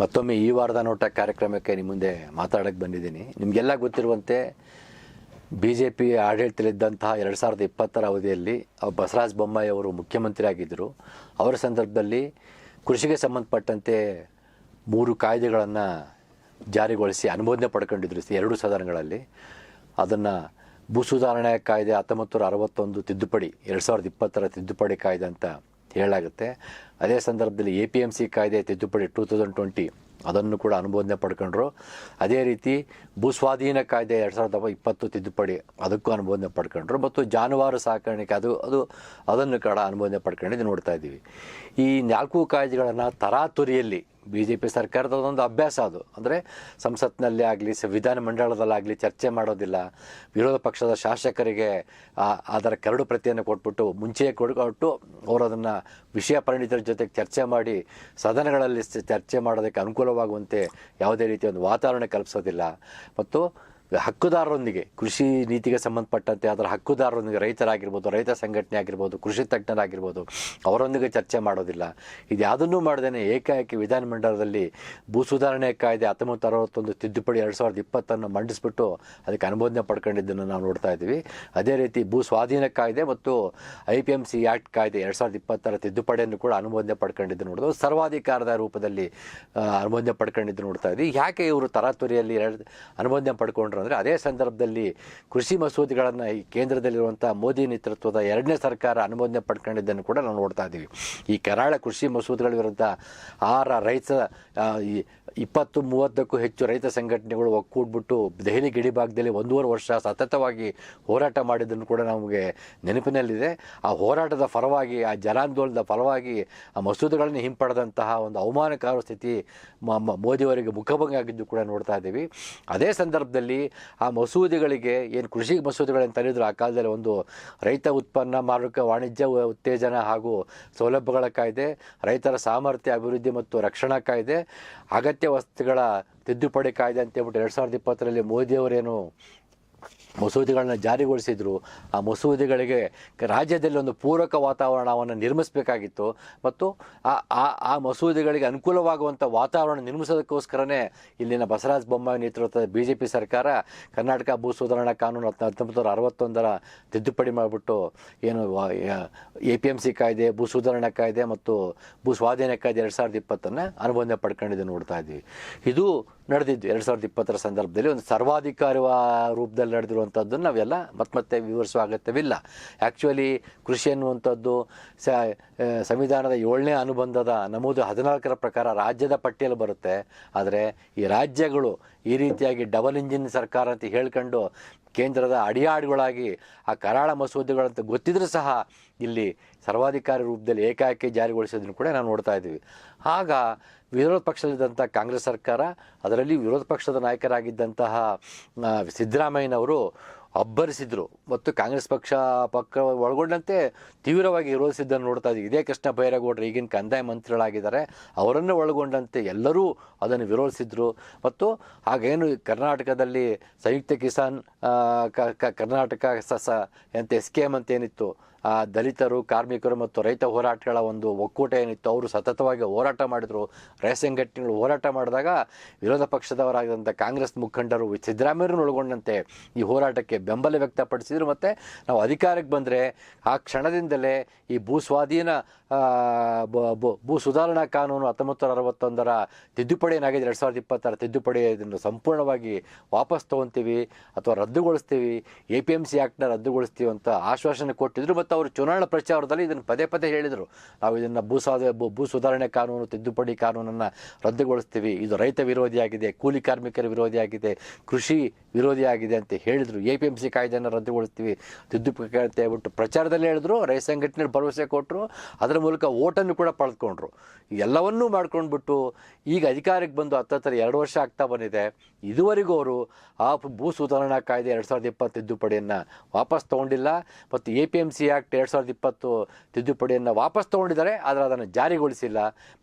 ಮತ್ತೊಮ್ಮೆ ಈ ವಾರದ ನೋಟ ಕಾರ್ಯಕ್ರಮಕ್ಕೆ ನಿಮ್ಮ ಮುಂದೆ ಮಾತಾಡೋಕ್ಕೆ ಬಂದಿದ್ದೀನಿ. ನಿಮಗೆಲ್ಲ ಗೊತ್ತಿರುವಂತೆ ಬಿ ಜೆ ಪಿ ಆಡಳಿತದಲ್ಲಿದ್ದಂತಹ ಎರಡು ಸಾವಿರದ ಇಪ್ಪತ್ತರ ಅವಧಿಯಲ್ಲಿ ಬಸವರಾಜ ಬೊಮ್ಮಾಯಿ ಅವರು ಮುಖ್ಯಮಂತ್ರಿ ಆಗಿದ್ದರು ಅವರ ಸಂದರ್ಭದಲ್ಲಿ ಕೃಷಿಗೆ ಸಂಬಂಧಪಟ್ಟಂತೆ ಮೂರು ಕಾಯ್ದೆಗಳನ್ನು ಜಾರಿಗೊಳಿಸಿ ಅನುಮೋದನೆ ಪಡ್ಕೊಂಡಿದ್ರು ಎರಡು ಸದನಗಳಲ್ಲಿ. ಅದನ್ನು ಭೂ ಸುಧಾರಣೆ ಕಾಯ್ದೆ ಹತ್ತೊಂಬತ್ತು ನೂರ ಅರವತ್ತೊಂದು ತಿದ್ದುಪಡಿ, ಎರಡು ಸಾವಿರದ ಇಪ್ಪತ್ತರ ತಿದ್ದುಪಡಿ ಕಾಯ್ದೆ ಅಂತ ಹೇಳಲಾಗುತ್ತೆ. ಅದೇ ಸಂದರ್ಭದಲ್ಲಿ ಎ ಪಿ ಎಂ ಸಿ ಕಾಯ್ದೆ ತಿದ್ದುಪಡಿ ಟೂ ತೌಸಂಡ್ ಟ್ವೆಂಟಿ ಅದನ್ನು ಕೂಡ ಅನುಮೋದನೆ ಪಡ್ಕೊಂಡ್ರು. ಅದೇ ರೀತಿ ಭೂಸ್ವಾಧೀನ ಕಾಯ್ದೆ ಎರಡು ಸಾವಿರದ ಇಪ್ಪತ್ತು ತಿದ್ದುಪಡಿ ಅದಕ್ಕೂ ಅನುಮೋದನೆ ಪಡ್ಕೊಂಡ್ರು. ಮತ್ತು ಜಾನುವಾರು ಸಾಕಾಣಿಕೆ ಅದು ಅದು, ಅದನ್ನು ಕೂಡ ಅನುಮೋದನೆ ಪಡ್ಕೊಂಡಿದ್ದು ನೋಡ್ತಾ ಇದ್ದೀವಿ. ಈ ನಾಲ್ಕು ಕಾಯ್ದೆಗಳನ್ನು ತರಾತುರಿಯಲ್ಲಿ ಬಿ ಜೆ ಪಿ ಸರ್ಕಾರದ ಒಂದು ಅಭ್ಯಾಸ ಅದು. ಅಂದರೆ ಸಂಸತ್ನಲ್ಲಿ ಆಗಲಿ ವಿಧಾನ ಮಂಡಳದಲ್ಲಾಗಲಿ ಚರ್ಚೆ ಮಾಡೋದಿಲ್ಲ. ವಿರೋಧ ಪಕ್ಷದ ಶಾಸಕರಿಗೆ ಅದರ ಕರಡು ಪ್ರತಿಯನ್ನು ಕೊಟ್ಬಿಟ್ಟು ಮುಂಚೆಯೇ ಕೊಟ್ಟು ಅವರು ಅದನ್ನು ವಿಷಯ ಪರಿಣಿತರ ಜೊತೆಗೆ ಚರ್ಚೆ ಮಾಡಿ, ಸದನಗಳಲ್ಲಿ ಚರ್ಚೆ ಮಾಡೋದಕ್ಕೆ ಅನುಕೂಲವಾಗುವಂತೆ ಯಾವುದೇ ರೀತಿಯ ಒಂದು ವಾತಾವರಣ ಕಲ್ಪಿಸೋದಿಲ್ಲ. ಮತ್ತು ಹಕ್ಕುದಾರರೊಂದಿಗೆ, ಕೃಷಿ ನೀತಿಗೆ ಸಂಬಂಧಪಟ್ಟಂತೆ ಅದರ ಹಕ್ಕುದಾರರೊಂದಿಗೆ ರೈತರಾಗಿರ್ಬೋದು, ರೈತ ಸಂಘಟನೆ ಆಗಿರ್ಬೋದು ಕೃಷಿ ತಜ್ಞರಾಗಿರ್ಬೋದು, ಅವರೊಂದಿಗೆ ಚರ್ಚೆ ಮಾಡೋದಿಲ್ಲ. ಇದು ಯಾವುದನ್ನೂ ಮಾಡ್ದೇನೆ ಏಕಾಏಕಿ ವಿಧಾನಮಂಡಲದಲ್ಲಿ ಭೂ ಸುಧಾರಣೆ ಕಾಯ್ದೆ ಹತ್ತೊಂಬತ್ತು ಅರವತ್ತೊಂದು ತಿದ್ದುಪಡಿ ಎರಡು ಸಾವಿರದ ಇಪ್ಪತ್ತನ್ನು ಮಂಡಿಸ್ಬಿಟ್ಟು ಅದಕ್ಕೆ ಅನುಮೋದನೆ ಪಡ್ಕೊಂಡಿದ್ದನ್ನು ನಾವು ನೋಡ್ತಾ ಇದ್ದೀವಿ. ಅದೇ ರೀತಿ ಭೂ ಸ್ವಾಧೀನ ಕಾಯ್ದೆ ಮತ್ತು I P M C act ಕಾಯ್ದೆ ಎರಡು ಸಾವಿರದ ಇಪ್ಪತ್ತರ ತಿದ್ದುಪಡಿಯನ್ನು ಕೂಡ ಅನುಮೋದನೆ ಪಡ್ಕೊಂಡಿದ್ದು ನೋಡೋದು ಸರ್ವಾಧಿಕಾರದ ರೂಪದಲ್ಲಿ ಅನುಮೋದನೆ ಪಡ್ಕೊಂಡಿದ್ದು ನೋಡ್ತಾ ಇದ್ದೀವಿ. ಯಾಕೆ ಇವರು ತರಾತುರಿಯಲ್ಲಿ ಎರಡು ಅನುಮೋದನೆ ಪಡ್ಕೊಂಡ್ರು ಅಂದರೆ ಅದೇ ಸಂದರ್ಭದಲ್ಲಿ ಕೃಷಿ ಮಸೂದೆಗಳನ್ನು ಈ ಕೇಂದ್ರದಲ್ಲಿರುವಂಥ ಮೋದಿ ನೇತೃತ್ವದ ಎರಡನೇ ಸರ್ಕಾರ ಅನುಮೋದನೆ ಪಡ್ಕೊಂಡಿದ್ದನ್ನು ಕೂಡ ನಾವು ನೋಡ್ತಾ ಇದ್ದೀವಿ. ಈ ಕರಾಳ ಕೃಷಿ ಮಸೂದೆಗಳ ವಿರುದ್ಧ ಆರ ರೈತ ಈ ಇಪ್ಪತ್ತು ಮೂವತ್ತಕ್ಕೂ ಹೆಚ್ಚು ರೈತ ಸಂಘಟನೆಗಳು ಒಕ್ಕೂಡ್ಬಿಟ್ಟು ದೆಹಲಿ ಗಡಿಭಾಗದಲ್ಲಿ ಒಂದೂವರೆ ವರ್ಷ ಸತತವಾಗಿ ಹೋರಾಟ ಮಾಡಿದ್ದನ್ನು ಕೂಡ ನಮಗೆ ನೆನಪಿನಲ್ಲಿದೆ. ಆ ಹೋರಾಟದ ಫಲವಾಗಿ, ಆ ಜನಾಂದೋಲನದ ಫಲವಾಗಿ, ಆ ಮಸೂದೆಗಳನ್ನು ಹಿಂಪಡೆದಂತಹ ಒಂದು ಅವಮಾನಕಾರ ಸ್ಥಿತಿ ಮೋದಿಯವರಿಗೆ ಮುಖಭಂಗ ಆಗಿದ್ದು ಕೂಡ ನೋಡ್ತಾ ಇದ್ದೀವಿ. ಅದೇ ಸಂದರ್ಭದಲ್ಲಿ ಆ ಮಸೂದೆಗಳಿಗೆ ಏನು ಕೃಷಿ ಮಸೂದೆಗಳನ್ನು ತರಿದ್ರು ಆ ಕಾಲದಲ್ಲಿ ಒಂದು ರೈತ ಉತ್ಪನ್ನ ಮಾರುಕ ವಾಣಿಜ್ಯ ಉತ್ತೇಜನ ಹಾಗೂ ಸೌಲಭ್ಯಗಳ ಕಾಯ್ದೆ, ರೈತರ ಸಾಮರ್ಥ್ಯ, ಅಭಿವೃದ್ಧಿ ಮತ್ತು ರಕ್ಷಣಾ ಕಾಯ್ದೆ, ಅಗತ್ಯ ವಸ್ತುಗಳ ತಿದ್ದುಪಡಿ ಕಾಯ್ದೆ ಅಂತ ಹೇಳ್ಬಿಟ್ಟು ಎರಡು ಸಾವಿರದ ಇಪ್ಪತ್ತರಲ್ಲಿ ಮೋದಿಯವರೇನು ಮಸೂದೆಗಳನ್ನ ಜಾರಿಗೊಳಿಸಿದ್ರು. ಆ ಮಸೂದೆಗಳಿಗೆ ರಾಜ್ಯದಲ್ಲಿ ಒಂದು ಪೂರಕ ವಾತಾವರಣವನ್ನು ನಿರ್ಮಿಸಬೇಕಾಗಿತ್ತು. ಮತ್ತು ಆ, ಆ- ಆ ಮಸೂದೆಗಳಿಗೆ ಅನುಕೂಲವಾಗುವಂಥ ವಾತಾವರಣ ನಿರ್ಮಿಸೋದಕ್ಕೋಸ್ಕರನೇ ಇಲ್ಲಿನ ಬಸವರಾಜ ಬೊಮ್ಮಾಯಿ ನೇತೃತ್ವದ ಬಿ ಜೆ ಪಿ ಸರ್ಕಾರ ಕರ್ನಾಟಕ ಭೂ ಸುಧಾರಣಾ ಕಾನೂನು ಹತ್ತ- ಹತ್ತೊಂಬತ್ತು ನೂರ ಅರವತ್ತೊಂದರ ತಿದ್ದುಪಡಿ ಮಾಡಿಬಿಟ್ಟು ಏನು ಎ ಪಿ ಎಂ ಸಿ ಕಾಯ್ದೆ, ಭೂ ಸುಧಾರಣಾ ಕಾಯ್ದೆ ಮತ್ತು ಭೂ ಸ್ವಾಧೀನ ಕಾಯ್ದೆ ಎರಡು ಸಾವಿರದ ಇಪ್ಪತ್ತನ್ನು ಅನುಬಂಧ ಪಡ್ಕೊಂಡಿದ್ದು ನೋಡ್ತಾ ಇದ್ದೀವಿ. ಇದು ನಡೆದಿದ್ದು ಎರಡು ಸಾವಿರದ ಇಪ್ಪತ್ತರ ಸಂದರ್ಭದಲ್ಲಿ ಒಂದು ಸರ್ವಾಧಿಕಾರಿ ರೂಪದಲ್ಲಿ ನಡೆದಿರುವಂಥದ್ದನ್ನು ನಾವೆಲ್ಲ ಮತ್ತೆ ಮತ್ತೆ ವಿವರಿಸುವ ಅಗತ್ಯವಿಲ್ಲ. ಆ್ಯಕ್ಚುಲಿ ಕೃಷಿ ಅನ್ನುವಂಥದ್ದು ಸ ಸಂವಿಧಾನದ ಏಳನೇ ಅನುಬಂಧದ ನಮೂದು ಹದಿನಾಲ್ಕರ ಪ್ರಕಾರ ರಾಜ್ಯದ ಪಟ್ಟಿಯಲ್ಲಿ ಬರುತ್ತೆ. ಆದರೆ ಈ ರಾಜ್ಯಗಳು ಈ ರೀತಿಯಾಗಿ ಡಬಲ್ ಇಂಜಿನ್ ಸರ್ಕಾರ ಅಂತ ಹೇಳ್ಕೊಂಡು ಕೇಂದ್ರದ ಅಡಿಯಾಡುಗಳಾಗಿ ಆ ಕರಾಳ ಮಸೂದೆಗಳಂತ ಗೊತ್ತಿದ್ರೂ ಸಹ ಇಲ್ಲಿ ಸರ್ವಾಧಿಕಾರಿ ರೂಪದಲ್ಲಿ ಏಕಾಏಕಿ ಜಾರಿಗೊಳಿಸೋದನ್ನು ಕೂಡ ನಾವು ನೋಡ್ತಾ ಇದ್ದೀವಿ. ಆಗ ವಿರೋಧ ಪಕ್ಷದಲ್ಲಿದ್ದಂಥ ಕಾಂಗ್ರೆಸ್ ಸರ್ಕಾರ, ಅದರಲ್ಲಿ ವಿರೋಧ ಪಕ್ಷದ ನಾಯಕರಾಗಿದ್ದಂತಹ ಸಿದ್ದರಾಮಯ್ಯನವರು ಅಬ್ಬರಿಸಿದ್ರು. ಮತ್ತು ಕಾಂಗ್ರೆಸ್ ಪಕ್ಷ, ಪಕ್ಕ ಒಳಗೊಂಡಂತೆ ತೀವ್ರವಾಗಿ ವಿರೋಧಿಸಿದ್ದನ್ನು ನೋಡ್ತಾ ಇದ್ದೀವಿ. ಇದೇ ಕೃಷ್ಣ ಬೈರೇಗೌಡರು ಈಗಿನ ಕಂದಾಯ ಮಂತ್ರಿಗಳಾಗಿದ್ದಾರೆ. ಅವರನ್ನು ಒಳಗೊಂಡಂತೆ ಎಲ್ಲರೂ ಅದನ್ನು ವಿರೋಧಿಸಿದ್ರು. ಮತ್ತು ಹಾಗೇನು ಕರ್ನಾಟಕದಲ್ಲಿ ಸಂಯುಕ್ತ ಕಿಸಾನ್ ಕರ್ನಾಟಕ ಸ ಅಂತ ಎಸ್ ಕೆ ಅಂತ ಏನಿತ್ತು ದಲಿತರು ಕಾರ್ಮಿಕರು ಮತ್ತು ರೈತ ಹೋರಾಟಗಳ ಒಂದು ಒಕ್ಕೂಟ ಏನಿತ್ತು ಅವರು ಸತತವಾಗಿ ಹೋರಾಟ ಮಾಡಿದರು. ರೈತ ಸಂಘಟನೆಗಳು ಹೋರಾಟ ಮಾಡಿದಾಗ ವಿರೋಧ ಪಕ್ಷದವರಾಗಿದ್ದಂಥ ಕಾಂಗ್ರೆಸ್ ಮುಖಂಡರು ಸಿದ್ದರಾಮಯ್ಯರನ್ನು ಒಳಗೊಂಡಂತೆ ಈ ಹೋರಾಟಕ್ಕೆ ಬೆಂಬಲ ವ್ಯಕ್ತಪಡಿಸಿದರು. ಮತ್ತು ನಾವು ಅಧಿಕಾರಕ್ಕೆ ಬಂದರೆ ಆ ಕ್ಷಣದಿಂದಲೇ ಈ ಭೂ ಸ್ವಾಧೀನ ಆ, ಬ- ಬ- ಭೂ ಸುಧಾರಣಾ ಕಾನೂನು ಹತ್ತೊಂಬತ್ತು ನೂರ ಅರವತ್ತೊಂದರ ತಿದ್ದುಪಡಿ ಏನಾಗಿದೆ ಎರಡು ಸಾವಿರದ ಇಪ್ಪತ್ತರ ತಿದ್ದುಪಡಿ ಇದನ್ನು ಸಂಪೂರ್ಣವಾಗಿ ವಾಪಸ್ ತೊಗೊತೀವಿ ಅಥವಾ ರದ್ದುಗೊಳಿಸ್ತೀವಿ, ಎ ಪಿ ಎಂ ಸಿ ಆ್ಯಕ್ಟ್ನ ರದ್ದುಗೊಳಿಸ್ತೀವಿ ಅಂತ ಆಶ್ವಾಸನೆ ಕೊಟ್ಟಿದ್ರು ಮತ್ತು ಅವರು ಚುನಾವಣಾ ಪ್ರಚಾರದಲ್ಲಿ ಇದನ್ನು ಪದೇ ಪದೇ ಹೇಳಿದರು. ನಾವು ಇದನ್ನು ಭೂ ಸಾಧ, ಭೂ- ಸುಧಾರಣೆ ಕಾನೂನು, ತಿದ್ದುಪಡಿ ಕಾನೂನನ್ನು ರದ್ದುಗೊಳಿಸ್ತೀವಿ. ಇದು ರೈತ ವಿರೋಧಿಯಾಗಿದೆ, ಕೂಲಿ ಕಾರ್ಮಿಕರ ವಿರೋಧಿಯಾಗಿದೆ, ಕೃಷಿ ವಿರೋಧಿಯಾಗಿದೆ ಅಂತ ಹೇಳಿದರು. ಎ ಪಿ ಎಂ ಸಿ ಕಾಯ್ದೆಯನ್ನು ರದ್ದುಗೊಳಿಸ್ತೀವಿ. ತಿದ್ದುಪಡಿ ಅಂತ ಹೇಳ್ಬಿಟ್ಟು ಪ್ರಚಾರದಲ್ಲಿ ಹೇಳಿದ್ರು. ರೈತ ಸಂಘಟನೆ ಭರವಸೆ ಕೊಟ್ಟರು ಅದರ ಮೂಲಕ ಓಟನ್ನು ಕೂಡ ಪಡೆದುಕೊಂಡ್ರು. ಎಲ್ಲವನ್ನೂ ಮಾಡ್ಕೊಂಡ್ಬಿಟ್ಟು ಈಗ ಅಧಿಕಾರಕ್ಕೆ ಬಂದು ಹತ್ತತ್ತರ ಎರಡು ವರ್ಷ ಆಗ್ತಾ ಬಂದಿದೆ. ಇದುವರೆಗೂ ಅವರು ಆ ಭೂ ಸುಧಾರಣಾ ಕಾಯ್ದೆ ಎರಡು ಸಾವಿರದ ಇಪ್ಪತ್ತು ತಿದ್ದುಪಡಿಯನ್ನು ವಾಪಸ್ ತೊಗೊಂಡಿಲ್ಲ ಮತ್ತು A P M C act ಎರಡು ಸಾವಿರದ ಇಪ್ಪತ್ತು ತಿದ್ದುಪಡಿಯನ್ನು ವಾಪಸ್ ತೊಗೊಂಡಿದ್ದಾರೆ, ಆದರೆ ಅದನ್ನು ಜಾರಿಗೊಳಿಸಿಲ್ಲ.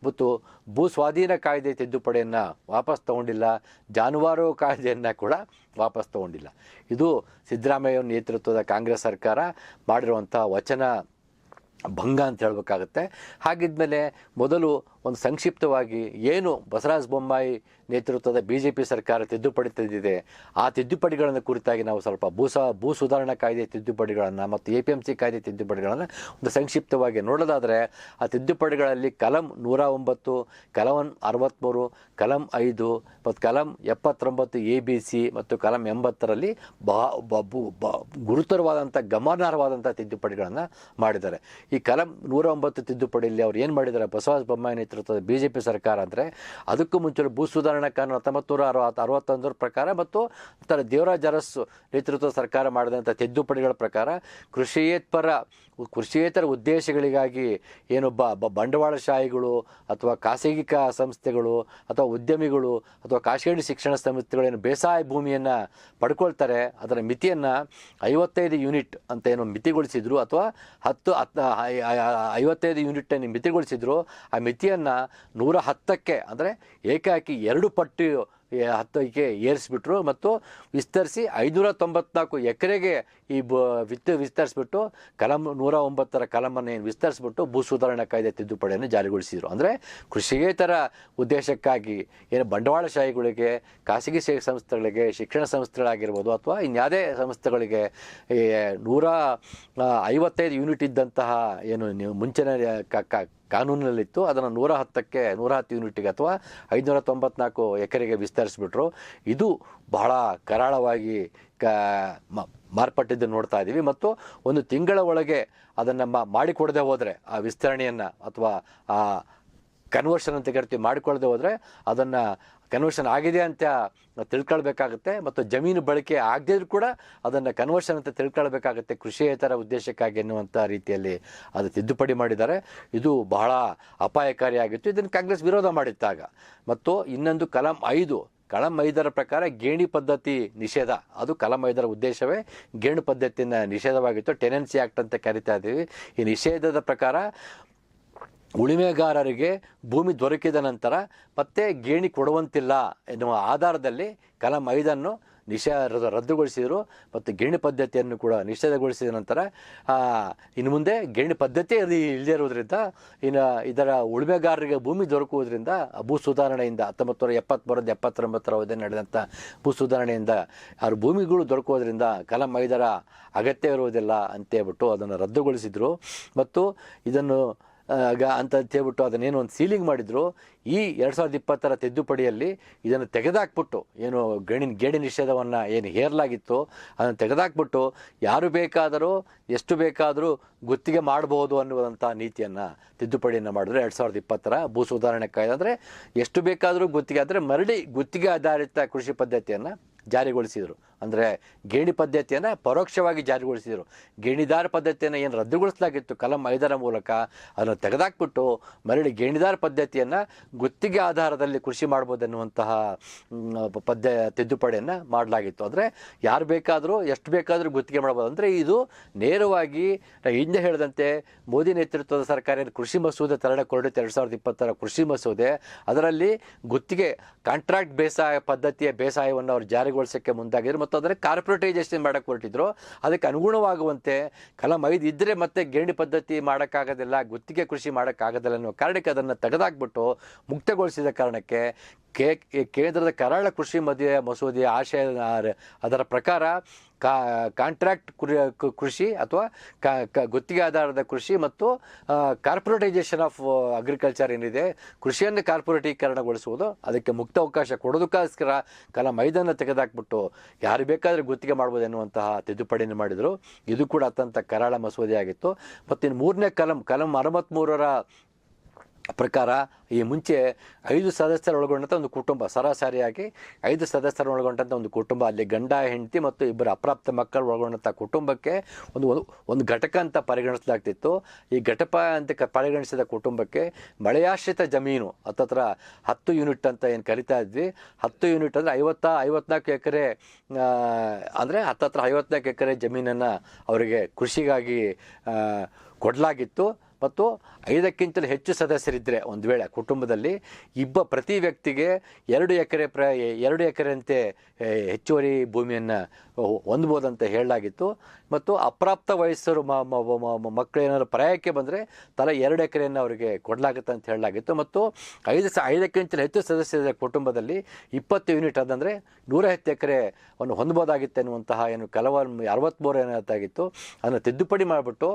ಮತ್ತು ಭೂ ಸ್ವಾಧೀನ ಕಾಯ್ದೆ ತಿದ್ದುಪಡಿಯನ್ನು ವಾಪಸ್ ತೊಗೊಂಡಿಲ್ಲ. ಜಾನುವಾರು ಕಾಯ್ದೆಯನ್ನು ಕೂಡ ವಾಪಸ್ ತೊಗೊಂಡಿಲ್ಲ. ಇದು ಸಿದ್ದರಾಮಯ್ಯ ನೇತೃತ್ವದ ಕಾಂಗ್ರೆಸ್ ಸರ್ಕಾರ ಮಾಡಿರುವಂಥ ವಚನ ಭಂಗ ಅಂತ ಹೇಳಬೇಕಾಗತ್ತೆ. ಹಾಗಿದ್ಮೇಲೆ ಮೊದಲು ಒಂದು ಸಂಕ್ಷಿಪ್ತವಾಗಿ ಏನು ಬಸವರಾಜ ಬೊಮ್ಮಾಯಿ ನೇತೃತ್ವದ ಬಿ ಜೆ ಪಿ ಸರ್ಕಾರ ತಿದ್ದುಪಡಿ ತಂದಿದೆ ಆ ತಿದ್ದುಪಡಿಗಳನ್ನು ಕುರಿತಾಗಿ ನಾವು ಸ್ವಲ್ಪ ಭೂ ಸ ಭೂ ಸುಧಾರಣಾ ಕಾಯ್ದೆ ತಿದ್ದುಪಡಿಗಳನ್ನು ಮತ್ತು ಎ ಪಿ ಎಂ ಸಿ ಕಾಯ್ದೆ ತಿದ್ದುಪಡಿಗಳನ್ನು ಒಂದು ಸಂಕ್ಷಿಪ್ತವಾಗಿ ನೋಡೋದಾದರೆ, ಆ ತಿದ್ದುಪಡಿಗಳಲ್ಲಿ ಕಲಂ ನೂರ ಒಂಬತ್ತು, ಕಲಂ ಅರವತ್ತ್ಮೂರು ಕಲಂ ಐದು ಮತ್ತು ಕಲಂ ಎಪ್ಪತ್ತೊಂಬತ್ತು ಎ, ಬಿ, ಸಿ ಮತ್ತು ಕಲಂ ಎಂಬತ್ತರಲ್ಲಿ ಬ- ಗುರುತರವಾದಂಥ, ಗಮನಾರ್ಹವಾದಂಥ ತಿದ್ದುಪಡಿಗಳನ್ನು ಮಾಡಿದ್ದಾರೆ. ಈ ಕಲಂ ನೂರ ಒಂಬತ್ತು ತಿದ್ದುಪಡಿಯಲ್ಲಿ ಅವ್ರು ಏನು ಮಾಡಿದ್ದಾರೆ ಬಸವರಾಜ ಬೊಮ್ಮಾಯಿ ನೇತೃತ್ವದ ಬಿ ಜೆ ಪಿ ಸರ್ಕಾರ ಅಂದರೆ ಅದಕ್ಕೂ ಮುಂಚೆ ಭೂ ಸುಧಾರಣಾ ಕಾನೂನು ಹತ್ತೊಂಬತ್ತು ನೂರ ಅರವತ್ತು ಅರವತ್ತೊಂದರ ಪ್ರಕಾರ ಮತ್ತು ನಂತರ ದೇವರಾಜ್ ನೇತೃತ್ವದ ಸರ್ಕಾರ ಮಾಡಿದಂಥ ತಿದ್ದುಪಡಿಗಳ ಪ್ರಕಾರ ಕೃಷಿಯೇತರ ಕೃಷಿಯೇತರ ಉದ್ದೇಶಗಳಿಗಾಗಿ ಏನೊಬ್ಬ ಬ ಬಂಡವಾಳಶಾಹಿಗಳು ಅಥವಾ ಖಾಸಗಿ ಸಂಸ್ಥೆಗಳು ಅಥವಾ ಉದ್ಯಮಿಗಳು ಅಥವಾ ಖಾಸಗಿ ಶಿಕ್ಷಣ ಸಂಸ್ಥೆಗಳು ಏನು ಬೇಸಾಯ ಭೂಮಿಯನ್ನು ಪಡ್ಕೊಳ್ತಾರೆ, ಅದರ ಮಿತಿಯನ್ನು ಐವತ್ತೈದು ಯೂನಿಟ್ ಅಂತ ಏನು ಮಿತಿಗೊಳಿಸಿದ್ರು ಅಥವಾ ಹತ್ತು ಹತ್ತು ಐವತ್ತೈದು ಯೂನಿಟನ್ನು ಮಿತಿಗೊಳಿಸಿದ್ರು. ಆ ಮಿತಿಯನ್ನು ನೂರ ಹತ್ತಕ್ಕೆ ಅಂದರೆ ಏಕಾಕಿ ಎರಡು ಪಟ್ಟು, ಹತ್ತಕ್ಕೆ ಏರಿಸ್ಬಿಟ್ರು ಮತ್ತು ವಿಸ್ತರಿಸಿ ಐನೂರ ತೊಂಬತ್ನಾಲ್ಕು ಎಕರೆಗೆ ಈ ಬ ವಿತ್ತ ವಿಸ್ತರಿಸ್ಬಿಟ್ಟು ಕಲಂ ನೂರ ಒಂಬತ್ತರ ಕಲಮನ್ನು ಏನು ವಿಸ್ತರಿಸ್ಬಿಟ್ಟು ಭೂ ಸುಧಾರಣಾ ಕಾಯ್ದೆ ತಿದ್ದುಪಡಿಯನ್ನು ಜಾರಿಗೊಳಿಸಿದರು. ಅಂದರೆ ಕೃಷಿಯೇತರ ಉದ್ದೇಶಕ್ಕಾಗಿ ಏನು ಬಂಡವಾಳಶಾಹಿಗಳಿಗೆ, ಖಾಸಗಿ ಸಂಸ್ಥೆಗಳಿಗೆ, ಶಿಕ್ಷಣ ಸಂಸ್ಥೆಗಳಾಗಿರ್ಬೋದು ಅಥವಾ ಇನ್ಯಾವುದೇ ಸಂಸ್ಥೆಗಳಿಗೆ ನೂರ ಐವತ್ತೈದು ಯೂನಿಟ್ ಇದ್ದಂತಹ ಏನು ನೀವು ಮುಂಚಿನ ಕಾನೂನಿನಲ್ಲಿತ್ತು. ಅದನ್ನು ನೂರ ಹತ್ತಕ್ಕೆ, ನೂರ ಹತ್ತು ಯೂನಿಟ್ಗೆ ಅಥವಾ ಐದುನೂರ ತೊಂಬತ್ನಾಲ್ಕು ಎಕರೆಗೆ ವಿಸ್ತರಿಸ್ಬಿಟ್ರು. ಇದು ಬಹಳ ಕರಾಳವಾಗಿ, ಕ ಮ- ಮಾರ್ಪಟ್ಟಿದ್ದನ್ನು ನೋಡ್ತಾ ಇದ್ದೀವಿ ಮತ್ತು ಒಂದು ತಿಂಗಳ ಒಳಗೆ ಅದನ್ನು ಮಾಡಿಕೊಡದೆ ಹೋದರೆ, ಆ ವಿಸ್ತರಣೆಯನ್ನು ಅಥವಾ ಆ ಕನ್ವರ್ಷನ್ ಅಂತ ಕರಿತೀವಿ ಮಾಡಿಕೊಳ್ಳದೆ ಹೋದರೆ ಅದನ್ನು ಕನ್ವರ್ಷನ್ ಆಗಿದೆ ಅಂತ ತಿಳ್ಕೊಳ್ಬೇಕಾಗುತ್ತೆ. ಮತ್ತು ಜಮೀನು ಬಳಕೆ ಆಗದಿದ್ರು ಕೂಡ ಅದನ್ನು ಕನ್ವರ್ಷನ್ ಅಂತ ತಿಳ್ಕೊಳ್ಬೇಕಾಗುತ್ತೆ ಕೃಷಿಯೇತರ ಉದ್ದೇಶಕ್ಕಾಗಿ ಎನ್ನುವಂಥ ರೀತಿಯಲ್ಲಿ ಅದು ತಿದ್ದುಪಡಿ ಮಾಡಿದ್ದಾರೆ. ಇದು ಬಹಳ ಅಪಾಯಕಾರಿಯಾಗಿತ್ತು. ಇದನ್ನು ಕಾಂಗ್ರೆಸ್ ವಿರೋಧ ಮಾಡಿದ್ದಾಗ. ಮತ್ತು ಇನ್ನೊಂದು ಕಲಂ ಐದು ಕಲಂ ಐದರ ಪ್ರಕಾರ ಗೇಣಿ ಪದ್ಧತಿ ನಿಷೇಧ. ಅದು ಕಳಮೈದರ ಉದ್ದೇಶವೇ. ಗೇಣು ಪದ್ಧತಿನ ನಿಷೇಧವಾಗಿತ್ತು. ಟೆನೆನ್ಸಿ ಆ್ಯಕ್ಟ್ ಅಂತ ಕರಿತಾ ಇದ್ದೀವಿ. ಈ ನಿಷೇಧದ ಪ್ರಕಾರ ಉಳಿಮೆಗಾರರಿಗೆ ಭೂಮಿ ದೊರಕಿದ ನಂತರ ಮತ್ತೆ ಗೇಣಿ ಕೊಡುವಂತಿಲ್ಲ ಎನ್ನುವ ಆಧಾರದಲ್ಲಿ ಕಲಂ ಐದನ್ನು ನಿಷೇ ರದ್ದು- ರದ್ದುಗೊಳಿಸಿದರು ಮತ್ತು ಗಿರಣಿ ಪದ್ಧತಿಯನ್ನು ಕೂಡ ನಿಷೇಧಗೊಳಿಸಿದ ನಂತರ ಇನ್ನು ಮುಂದೆ ಗಿರಣಿ ಪದ್ಧತಿ ಇಲ್ಲದೇ ಇರುವುದರಿಂದ, ಇನ್ನು ಇದರ ಉಳುಮೆಗಾರರಿಗೆ ಭೂಮಿ ದೊರಕುವುದರಿಂದ, ಭೂ ಸುಧಾರಣೆಯಿಂದ ಹತ್ತೊಂಬತ್ತು ನೂರ ಎಪ್ಪತ್ತ್ಮೂರರಿಂದ ಎಪ್ಪತ್ತೊಂಬತ್ತರ ಅವಧಿಯಲ್ಲಿ ನಡೆದಂಥ ಭೂ ಸುಧಾರಣೆಯಿಂದ ಅವ್ರ ಭೂಮಿಗಳು ದೊರಕುವುದರಿಂದ ಕಲಂ ಐದರ ಅಗತ್ಯ ಇರುವುದಿಲ್ಲ ಅಂತೇಳ್ಬಿಟ್ಟು ಅದನ್ನು ರದ್ದುಗೊಳಿಸಿದರು. ಮತ್ತು ಇದನ್ನು ಆಗ ಅಂತ ಹೇಳ್ಬಿಟ್ಟು ಅದನ್ನೇನು ಒಂದು ಸೀಲಿಂಗ್ ಮಾಡಿದ್ರು. ಈ ಎರಡು ಸಾವಿರದ ಇಪ್ಪತ್ತರ ತಿದ್ದುಪಡಿಯಲ್ಲಿ ಇದನ್ನು ತೆಗೆದಾಕ್ಬಿಟ್ಟು, ಏನು ಗಣಿನ ಗೇಣಿ ನಿಷೇಧವನ್ನು ಏನು ಹೇರಲಾಗಿತ್ತು ಅದನ್ನು ತೆಗೆದಾಕ್ಬಿಟ್ಟು ಯಾರು ಬೇಕಾದರೂ, ಎಷ್ಟು ಬೇಕಾದರೂ ಗುತ್ತಿಗೆ ಮಾಡಬಹುದು ಅನ್ನುವಂಥ ನೀತಿಯನ್ನು ತಿದ್ದುಪಡಿಯನ್ನು ಮಾಡಿದ್ರು ಎರಡು ಸಾವಿರದ ಇಪ್ಪತ್ತರ ಭೂ ಸುಧಾರಣೆ ಕಾಯ್ದೆ. ಎಷ್ಟು ಬೇಕಾದರೂ ಗುತ್ತಿಗೆ ಆದರೆ ಮರಳಿ ಗುತ್ತಿಗೆ ಆಧಾರಿತ ಕೃಷಿ ಪದ್ಧತಿಯನ್ನು ಜಾರಿಗೊಳಿಸಿದರು. ಅಂದರೆ ಗೇಣಿ ಪದ್ಧತಿಯನ್ನು ಪರೋಕ್ಷವಾಗಿ ಜಾರಿಗೊಳಿಸಿದರು. ಗೇಣಿದಾರ ಪದ್ಧತಿಯನ್ನು ಏನು ರದ್ದುಗೊಳಿಸಲಾಗಿತ್ತು ಕಲಂ ಐದರ ಮೂಲಕ, ಅದನ್ನು ತೆಗೆದಾಕ್ಬಿಟ್ಟು ಮರಳಿ ಗೇಣಿದಾರ ಪದ್ಧತಿಯನ್ನು ಗುತ್ತಿಗೆ ಆಧಾರದಲ್ಲಿ ಕೃಷಿ ಮಾಡ್ಬೋದು ಎನ್ನುವಂತಹ ಪದ್ಯ, ತಿದ್ದುಪಡಿಯನ್ನು ಮಾಡಲಾಗಿತ್ತು. ಅಂದರೆ ಯಾರು ಬೇಕಾದರೂ, ಎಷ್ಟು ಬೇಕಾದರೂ ಗುತ್ತಿಗೆ ಮಾಡ್ಬೋದು. ಅಂದರೆ ಇದು ನೇರವಾಗಿ ಹಿಂದೆ ಹೇಳಿದಂತೆ ಮೋದಿ ನೇತೃತ್ವದ ಸರ್ಕಾರ ಏನು ಕೃಷಿ ಮಸೂದೆ ತರಡೆ ಕೊರಡಿತ್ತು ಎರಡು ಸಾವಿರದ ಇಪ್ಪತ್ತರ ಕೃಷಿ ಮಸೂದೆ. ಅದರಲ್ಲಿ ಗುತ್ತಿಗೆ ಕಾಂಟ್ರಾಕ್ಟ್ ಬೇಸಾಯ ಪದ್ಧತಿಯ ಬೇಸಾಯವನ್ನು ಅವರು ಜಾರಿಗೊಳಿಸೋಕ್ಕೆ ಮುಂದಾಗಿದ್ರು. ಮತ್ತು ಅದರ ಕಾರ್ಪೊರೇಟೈಸೇಷನ್ ಮಾಡೋಕ್ಕೆ ಹೊರಟಿದ್ರು. ಅದಕ್ಕೆ ಅನುಗುಣವಾಗುವಂತೆ ಕಲಂ ಐದು ಇದ್ದರೆ ಮತ್ತೆ ಗೇಣಿ ಪದ್ಧತಿ ಮಾಡೋಕ್ಕಾಗೋದಿಲ್ಲ, ಗುತ್ತಿಗೆ ಕೃಷಿ ಮಾಡೋಕ್ಕಾಗೋದಿಲ್ಲ ಅನ್ನೋ ಕಾರಣಕ್ಕೆ ಅದನ್ನು ತೆಗೆದಾಕ್ಬಿಟ್ಟು ಮುಕ್ತಗೊಳಿಸಿದ ಕಾರಣಕ್ಕೆ ಕೇಂದ್ರದ ಕರಾಳ ಕೃಷಿ ಮದುವೆ ಮಸೂದೆ ಆಶಯ ಅದರ ಪ್ರಕಾರ ಕಾ, ಕಾಂಟ್ರಾಕ್ಟ್ ಕೃಷಿ ಅಥವಾ ಗುತ್ತಿಗೆ ಆಧಾರದ ಕೃಷಿ ಮತ್ತು ಕಾರ್ಪೊರೇಟೈಸೇಷನ್ ಆಫ್ ಅಗ್ರಿಕಲ್ಚರ್ ಏನಿದೆ, ಕೃಷಿಯನ್ನು ಕಾರ್ಪೊರೇಟೀಕರಣಗೊಳಿಸುವುದು, ಅದಕ್ಕೆ ಮುಕ್ತ ಅವಕಾಶ ಕೊಡೋದಕ್ಕೋಸ್ಕರ ಕಲಂ ಮೈದಾನ ತೆಗೆದಾಕ್ಬಿಟ್ಟು ಯಾರು ಬೇಕಾದರೂ ಗುತ್ತಿಗೆ ಮಾಡ್ಬೋದು ಎನ್ನುವಂತಹ ತಿದ್ದುಪಡಿಯನ್ನು ಮಾಡಿದರು. ಇದು ಕೂಡ ಅತ್ಯಂತ ಕರಾಳ ಮಸೂದೆ ಆಗಿತ್ತು ಮತ್ತು ಇನ್ನು ಮೂರನೇ ಕಲಂ ಕಲಂ ಅರವತ್ತ್ಮೂರರ ಪ್ರಕಾರ ಈ ಮುಂಚೆ ಐದು ಸದಸ್ಯರು ಒಳಗೊಂಡಂಥ ಒಂದು ಕುಟುಂಬ, ಸರಾಸರಿಯಾಗಿ ಐದು ಸದಸ್ಯರು ಒಳಗೊಂಡಂಥ ಒಂದು ಕುಟುಂಬ, ಅಲ್ಲಿ ಗಂಡ, ಹೆಂಡತಿ ಮತ್ತು ಇಬ್ಬರು ಅಪ್ರಾಪ್ತ ಮಕ್ಕಳು ಒಳಗೊಂಡಂಥ ಕುಟುಂಬಕ್ಕೆ ಒಂದು, ಒಂದು- ಘಟಕ ಅಂತ ಪರಿಗಣಿಸಲಾಗ್ತಿತ್ತು. ಈ ಘಟಪ ಅಂತ ಪರಿಗಣಿಸಿದ ಕುಟುಂಬಕ್ಕೆ ಮಳೆಯಾಶ್ರಿತ ಜಮೀನು, ಹತ್ತತ್ರ ಹತ್ತು ಯೂನಿಟ್ ಅಂತ ಏನು ಕರಿತಾ ಇದ್ವಿ. ಹತ್ತು ಯೂನಿಟ್ ಅಂದರೆ ಐವತ್ತ, ಐವತ್ನಾಲ್ಕು ಎಕರೆ ಅಂದರೆ ಹತ್ತತ್ರ ಐವತ್ನಾಲ್ಕು ಎಕರೆ ಜಮೀನನ್ನು ಅವರಿಗೆ ಕೃಷಿಗಾಗಿ ಕೊಡಲಾಗಿತ್ತು. ಮತ್ತು ಐದಕ್ಕಿಂತಲೂ ಹೆಚ್ಚು ಸದಸ್ಯರಿದ್ದರೆ ಒಂದು ವೇಳೆ ಕುಟುಂಬದಲ್ಲಿ ಇಬ್ಬ ಪ್ರತಿ ವ್ಯಕ್ತಿಗೆ ಎರಡು ಎಕರೆ ಪ್ರ, ಎರಡು ಎಕರೆಯಂತೆ ಹೆಚ್ಚುವರಿ ಭೂಮಿಯನ್ನು ಹೊಂದ್ಬೋದಂತ ಹೇಳಲಾಗಿತ್ತು. ಮತ್ತು ಅಪ್ರಾಪ್ತ ವಯಸ್ಸರು ಮಕ್ಕಳೇನಾದ್ರು ಪ್ರಾಯಕ್ಕೆ ಬಂದರೆ ತಲಾ ಎರಡು ಎಕರೆಯನ್ನು ಅವರಿಗೆ ಕೊಡಲಾಗುತ್ತೆ ಅಂತ ಹೇಳಲಾಗಿತ್ತು. ಮತ್ತು ಐದು ಸ ಐದಕ್ಕಿಂತ ಹೆಚ್ಚು ಸದಸ್ಯರ ಕುಟುಂಬದಲ್ಲಿ ಇಪ್ಪತ್ತು ಯೂನಿಟ್ ಅದಂದರೆ ನೂರ ಹತ್ತು ಎಕರೆವನ್ನು ಹೊಂದ್ಬೋದಾಗಿತ್ತು ಎನ್ನುವಂತಹ ಏನು ಕೆಲವೊಂದು ಅರವತ್ತ್ಮೂರು ಏನಾಗಿತ್ತು ಅದನ್ನು ತಿದ್ದುಪಡಿ ಮಾಡಿಬಿಟ್ಟು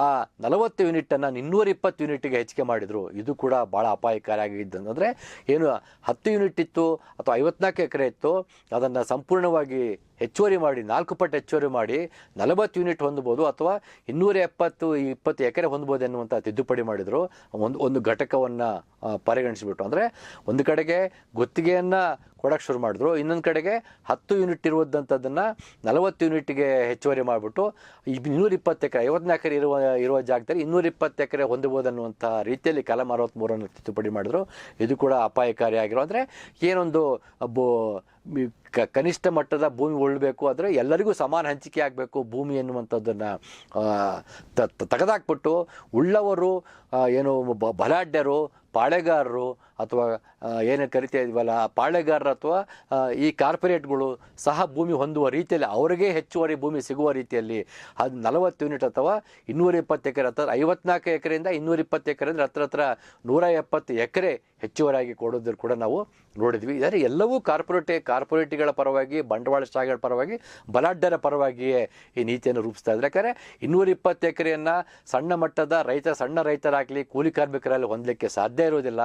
ಆ ನಲವತ್ತು ಯೂನಿಟನ್ನು ಇನ್ನೂರ ಇಪ್ಪತ್ತು ಯೂನಿಟ್ಗೆ ಹೆಚ್ಚಿಗೆ ಮಾಡಿದರು. ಇದು ಕೂಡ ಭಾಳ ಅಪಾಯಕಾರಿಯಾಗಿದ್ದು ಅಂದರೆ ಏನು ಹತ್ತು ಯೂನಿಟ್ ಇತ್ತು ಅಥವಾ ಐವತ್ನಾಲ್ಕು ಎಕರೆ ಇತ್ತು, ಅದನ್ನು ಸಂಪೂರ್ಣವಾಗಿ ಹೆಚ್ಚುವರಿ ಮಾಡಿ, ನಾಲ್ಕು ಪಟ್ಟು ಹೆಚ್ಚುವರಿ ಮಾಡಿ ನಲವತ್ತು ಯೂನಿಟ್ ಹೊಂದ್ಬೋದು ಅಥವಾ ಇನ್ನೂರ ಎಪ್ಪತ್ತು, ಇಪ್ಪತ್ತು ಎಕರೆ ಹೊಂದ್ಬೋದು ಎನ್ನುವಂಥ ತಿದ್ದುಪಡಿ ಮಾಡಿದರು. ಒಂದು ಒಂದು ಘಟಕವನ್ನು ಪರಿಗಣಿಸಿಬಿಟ್ಟು. ಅಂದರೆ ಒಂದು ಕಡೆಗೆ ಗುತ್ತಿಗೆಯನ್ನು ಕೊಡೋಕ್ಕೆ ಶುರು ಮಾಡಿದ್ರು. ಇನ್ನೊಂದು ಕಡೆಗೆ ಹತ್ತು ಯೂನಿಟ್ ಇರುವಂಥದ್ದನ್ನು ನಲವತ್ತು ಯೂನಿಟ್ಗೆ ಹೆಚ್ಚುವರಿ ಮಾಡಿಬಿಟ್ಟು ಇನ್ನೂರ ಇಪ್ಪತ್ತು ಎಕರೆ ಐವತ್ತನೇ ಎಕರೆ ಇರುವ ಇರುವ ಜಾಗದಲ್ಲಿ ಇನ್ನೂರ ಇಪ್ಪತ್ತು ಎಕರೆ ಹೊಂದಬಹುದು ಅನ್ನುವಂಥ ರೀತಿಯಲ್ಲಿ ಕಲಂ ಅರವತ್ತ್ಮೂರನ್ನು ತಿದ್ದುಪಡಿ ಮಾಡಿದ್ರು. ಇದು ಕೂಡ ಅಪಾಯಕಾರಿಯಾಗಿರೋ ಅಂದರೆ, ಏನೊಂದು ಬೋ ಕನಿಷ್ಠ ಮಟ್ಟದ ಭೂಮಿ ಉಳ್ಬೇಕು ಆದರೆ ಎಲ್ಲರಿಗೂ ಸಮಾನ ಹಂಚಿಕೆ ಆಗಬೇಕು ಭೂಮಿ ಎನ್ನುವಂಥದ್ದನ್ನು ತೆಗೆದಾಕ್ಬಿಟ್ಟು, ಉಳ್ಳವರು ಏನು ಬಲಾಢ್ಯರು ಪಾಳೆಗಾರರು ಅಥವಾ ಏನು ಕರಿತಾ ಇದೀವಲ್ಲ ಪಾಳೆಗಾರರು ಅಥವಾ ಈ ಕಾರ್ಪೊರೇಟ್ಗಳು ಸಹ ಭೂಮಿ ಹೊಂದುವ ರೀತಿಯಲ್ಲಿ ಅವರಿಗೆ ಹೆಚ್ಚುವರಿ ಭೂಮಿ ಸಿಗುವ ರೀತಿಯಲ್ಲಿ ಅದು ನಲವತ್ತು ಯೂನಿಟ್ ಅಥವಾ ಇನ್ನೂರ ಇಪ್ಪತ್ತು ಎಕರೆ ಅಥವಾ ಐವತ್ನಾಲ್ಕು ಎಕರೆಯಿಂದ ಇನ್ನೂರ ಇಪ್ಪತ್ತು ಎಕರೆ ಅಂದರೆ ಹತ್ರ ಹತ್ರ ನೂರ ಎಪ್ಪತ್ತು ಎಕರೆ ಹೆಚ್ಚುವರಿಯಾಗಿ ಕೊಡೋದ್ರ ಕೂಡ ನಾವು ನೋಡಿದ್ವಿ. ಇದರ ಎಲ್ಲವೂ ಕಾರ್ಪೊರೇಟೇ, ಕಾರ್ಪೊರೇಟ್ಗಳ ಪರವಾಗಿ ಬಂಡವಾಳಶಾಹಿಗಳ ಪರವಾಗಿ, ಬಲಾಢ್ಯರ ಪರವಾಗಿಯೇ ಈ ನೀತಿಯನ್ನು ರೂಪಿಸ್ತಾ ಇದ್ದಾರೆ. ಯಾಕಂದರೆ ಇನ್ನೂರ ಇಪ್ಪತ್ತು ಎಕರೆಯನ್ನು ಸಣ್ಣ ಮಟ್ಟದ ರೈತ, ಸಣ್ಣ ರೈತರಾಗಲಿ ಕೂಲಿ ಕಾರ್ಮಿಕರಲ್ಲಿ ಹೊಂದಲಿಕ್ಕೆ ಸಾಧ್ಯ ಇರೋದಿಲ್ಲ.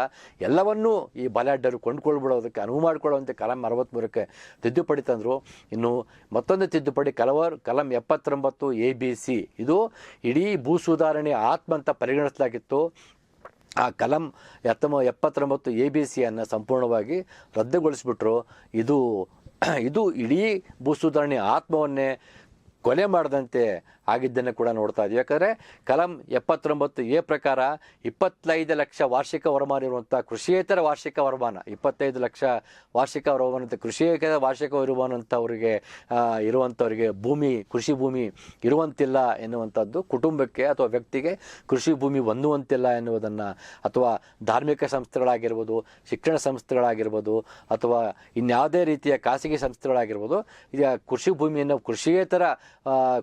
ಎಲ್ಲವನ್ನೂ ಈ ಬಲಾಢ್ಯರು ಕೊಂಡ್ಕೊಳ್ಬಿಡೋದಕ್ಕೆ, ಅನುವು ಮಾಡಿಕೊಳ್ಳುವಂತೆ ಕಲಂ ಅರವತ್ತ್ಮೂರಕ್ಕೆ ತಿದ್ದುಪಡಿ ತಂದರು. ಇನ್ನು ಮತ್ತೊಂದು ತಿದ್ದುಪಡಿ, ಕಲವರ್, ಕಲಂ ಎಪ್ಪತ್ತೊಂಬತ್ತು ಎ ಬಿ ಸಿ. ಇದು ಇಡೀ ಭೂ ಸುಧಾರಣೆ ಆತ್ಮ ಅಂತ ಪರಿಗಣಿಸಲಾಗಿತ್ತು. ಆ ಕಲಂ ಎತ್ತಮ ಎಪ್ಪತ್ತೊಂಬತ್ತು ಎ ಬಿ ಸಿಯನ್ನು ಸಂಪೂರ್ಣವಾಗಿ ರದ್ದುಗೊಳಿಸ್ಬಿಟ್ರು. ಇದು ಇದು ಇಡೀ ಭೂ ಸುಧಾರಣೆ ಆತ್ಮವನ್ನೇ ಕೊಲೆ ಮಾಡದಂತೆ ಆಗಿದ್ದನ್ನು ಕೂಡ ನೋಡ್ತಾ ಇದ್ದೀವಿ ಯಾಕಂದರೆ ಕಲಂ ಎಪ್ಪತ್ತೊಂಬತ್ತು ಎ ಪ್ರಕಾರ ಇಪ್ಪತ್ತೈದು ಲಕ್ಷ ವಾರ್ಷಿಕ ವರಮಾನ ಇರುವಂಥ ಕೃಷಿಯೇತರ ವಾರ್ಷಿಕ ವರಮಾನ, ಇಪ್ಪತ್ತೈದು ಲಕ್ಷ ವಾರ್ಷಿಕ ವರಮಾನ ಕೃಷಿಯೇತರ ವಾರ್ಷಿಕ ವರಮಾನ ಅಂತವರಿಗೆ ಇರುವಂಥವರಿಗೆ ಭೂಮಿ, ಕೃಷಿ ಭೂಮಿ ಇರುವಂತಿಲ್ಲ ಎನ್ನುವಂಥದ್ದು ಕುಟುಂಬಕ್ಕೆ ಅಥವಾ ವ್ಯಕ್ತಿಗೆ ಕೃಷಿ ಭೂಮಿ ಹೊಂದುವಂತಿಲ್ಲ ಎನ್ನುವುದನ್ನು, ಅಥವಾ ಧಾರ್ಮಿಕ ಸಂಸ್ಥೆಗಳಾಗಿರ್ಬೋದು, ಶಿಕ್ಷಣ ಸಂಸ್ಥೆಗಳಾಗಿರ್ಬೋದು, ಅಥವಾ ಇನ್ಯಾವುದೇ ರೀತಿಯ ಖಾಸಗಿ ಸಂಸ್ಥೆಗಳಾಗಿರ್ಬೋದು, ಈಗ ಕೃಷಿ ಭೂಮಿಯನ್ನು ಕೃಷಿಯೇತರ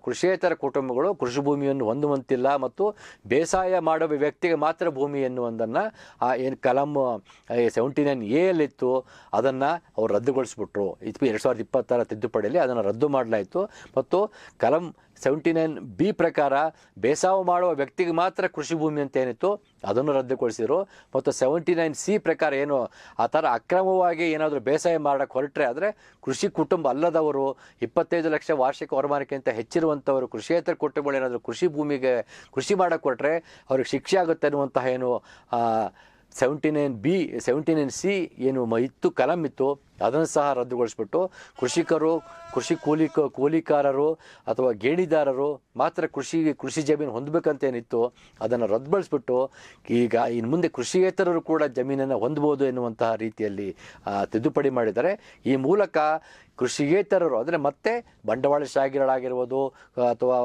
ಕೃಷಿಯೇತರ ಕುಟುಂಬಗಳು ಕೃಷಿ ಭೂಮಿಯನ್ನು ಹೊಂದುವಂತಿಲ್ಲ ಮತ್ತು ಬೇಸಾಯ ಮಾಡುವ ವ್ಯಕ್ತಿಗೆ ಮಾತ್ರ ಭೂಮಿ ಎನ್ನುವುದನ್ನು ಆ, ಏನು ಕಲಂ ಸೆವೆಂಟಿ ನೈನ್ ಎಲ್ಲಿತ್ತು ಅದನ್ನು ಅವ್ರು ರದ್ದುಗೊಳಿಸ್ಬಿಟ್ರು. ಇದು ಎರಡು ಸಾವಿರದ ಇಪ್ಪತ್ತರ ತಿದ್ದುಪಡಿಯಲ್ಲಿ ಅದನ್ನು ರದ್ದು ಮಾಡಲಾಯಿತು. ಮತ್ತು ಕಲಂ ಸೆವೆಂಟಿ ನೈನ್ ಬಿ ಪ್ರಕಾರ ಬೇಸಾಯ ಮಾಡುವ ವ್ಯಕ್ತಿಗೆ ಮಾತ್ರ ಕೃಷಿ ಭೂಮಿ ಅಂತ ಏನಿತ್ತು, ಅದನ್ನು ರದ್ದುಗೊಳಿಸಿದರು. ಮತ್ತು ಸೆವೆಂಟಿ ನೈನ್ ಸಿ ಪ್ರಕಾರ ಏನು, ಆ ಥರ ಅಕ್ರಮವಾಗಿ ಏನಾದರೂ ಬೇಸಾಯ ಮಾಡೋಕ್ಕೆ ಹೊರಟ್ರೆ ಆದರೆ ಕೃಷಿ ಕುಟುಂಬ ಅಲ್ಲದವರು, ಇಪ್ಪತ್ತೈದು ಲಕ್ಷ ವಾರ್ಷಿಕ ವರಮಾನಕ್ಕಿಂತ ಹೆಚ್ಚಿರುವಂಥವರು ಕೃಷಿಯೇತರ ಕುಟುಂಬಗಳು ಏನಾದರೂ ಕೃಷಿ ಭೂಮಿಗೆ ಕೃಷಿ ಮಾಡೋಕ್ಕೆ ಹೊರಟ್ರೆ ಅವ್ರಿಗೆ ಶಿಕ್ಷೆ ಆಗುತ್ತೆ ಅನ್ನುವಂತಹ ಏನು seventy nine B, seventy nine C ಏನು ಇತ್ತು, ಕಲಂ ಇತ್ತು ಅದನ್ನು ಸಹ ರದ್ದುಗೊಳಿಸ್ಬಿಟ್ಟು ಕೃಷಿಕರು, ಕೃಷಿ ಕೂಲಿ, ಕೂಲಿಕಾರರು ಅಥವಾ ಗೇಣಿದಾರರು ಮಾತ್ರ ಕೃಷಿ ಕೃಷಿ ಜಮೀನು ಹೊಂದಬೇಕಂತ ಏನಿತ್ತು ಅದನ್ನು ರದ್ದುಗೊಳಿಸ್ಬಿಟ್ಟು ಈಗ ಇನ್ನು ಮುಂದೆ ಕೃಷಿಯೇತರರು ಕೂಡ ಜಮೀನನ್ನು ಹೊಂದಬಹುದು ಎನ್ನುವಂತಹ ರೀತಿಯಲ್ಲಿ ತಿದ್ದುಪಡಿ ಮಾಡಿದ್ದಾರೆ. ಈ ಮೂಲಕ ಕೃಷಿಯೇತರರು, ಅಂದರೆ ಮತ್ತೆ ಬಂಡವಾಳಶಾಹಿಗಳಾಗಿರ್ಬೋದು ಅಥವಾ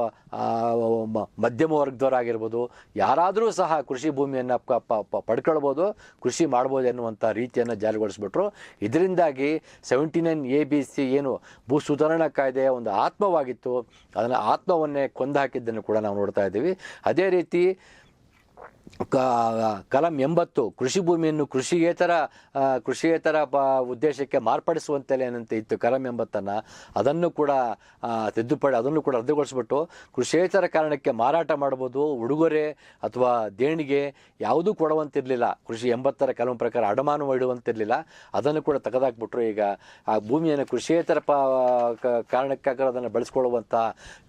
ಮಧ್ಯಮ ವರ್ಗದವರಾಗಿರ್ಬೋದು, ಯಾರಾದರೂ ಸಹ ಕೃಷಿ ಭೂಮಿಯನ್ನು ಪಡ್ಕೊಳ್ಬೋದು, ಕೃಷಿ ಮಾಡ್ಬೋದು ಎನ್ನುವಂಥ ರೀತಿಯನ್ನು ಜಾರಿಗೊಳಿಸ್ಬಿಟ್ರು. ಇದರಿಂದಾಗಿ seventy nine A B C ಏನು ಭೂ ಸುಧಾರಣಾ ಕಾಯ್ದೆಯ ಒಂದು ಆತ್ಮವಾಗಿತ್ತು, ಅದನ್ನು ಆತ್ಮವನ್ನೇ ಕೊಂದು ಹಾಕಿದ್ದನ್ನು ಕೂಡ ನಾವು ನೋಡ್ತಾ ಇದ್ದೀವಿ. ಅದೇ ರೀತಿ ಕಲಂ ಎಂಬತ್ತು, ಕೃಷಿ ಭೂಮಿಯನ್ನು ಕೃಷಿಯೇತರ ಕೃಷಿಯೇತರ ಬ ಉದ್ದೇಶಕ್ಕೆ ಮಾರ್ಪಡಿಸುವಂತೆಲ್ಲ ಏನಂತ ಇತ್ತು ಕಲಂ ಎಂಬತ್ತನ್ನು, ಅದನ್ನು ಕೂಡ ತಿದ್ದುಪಡಿ, ಅದನ್ನು ಕೂಡ ರದ್ದುಗೊಳಿಸ್ಬಿಟ್ಟು ಕೃಷಿಯೇತರ ಕಾರಣಕ್ಕೆ ಮಾರಾಟ ಮಾಡ್ಬೋದು, ಉಡುಗೊರೆ ಅಥವಾ ದೇಣಿಗೆ ಯಾವುದೂ ಕೊಡುವಂತಿರಲಿಲ್ಲ. ಕೃಷಿ ಎಂಬತ್ತರ ಕಲಂ ಪ್ರಕಾರ ಅಡಮಾನ ಇಡುವಂತಿರಲಿಲ್ಲ ಅದನ್ನು ಕೂಡ ತೆಗೆದಾಕ್ಬಿಟ್ರು ಈಗ. ಆ ಭೂಮಿಯನ್ನು ಕೃಷಿಯೇತರ ಪ ಕಾರಣಕ್ಕಾಗಿ ಅದನ್ನು ಬೆಳೆಸ್ಕೊಳ್ಳುವಂಥ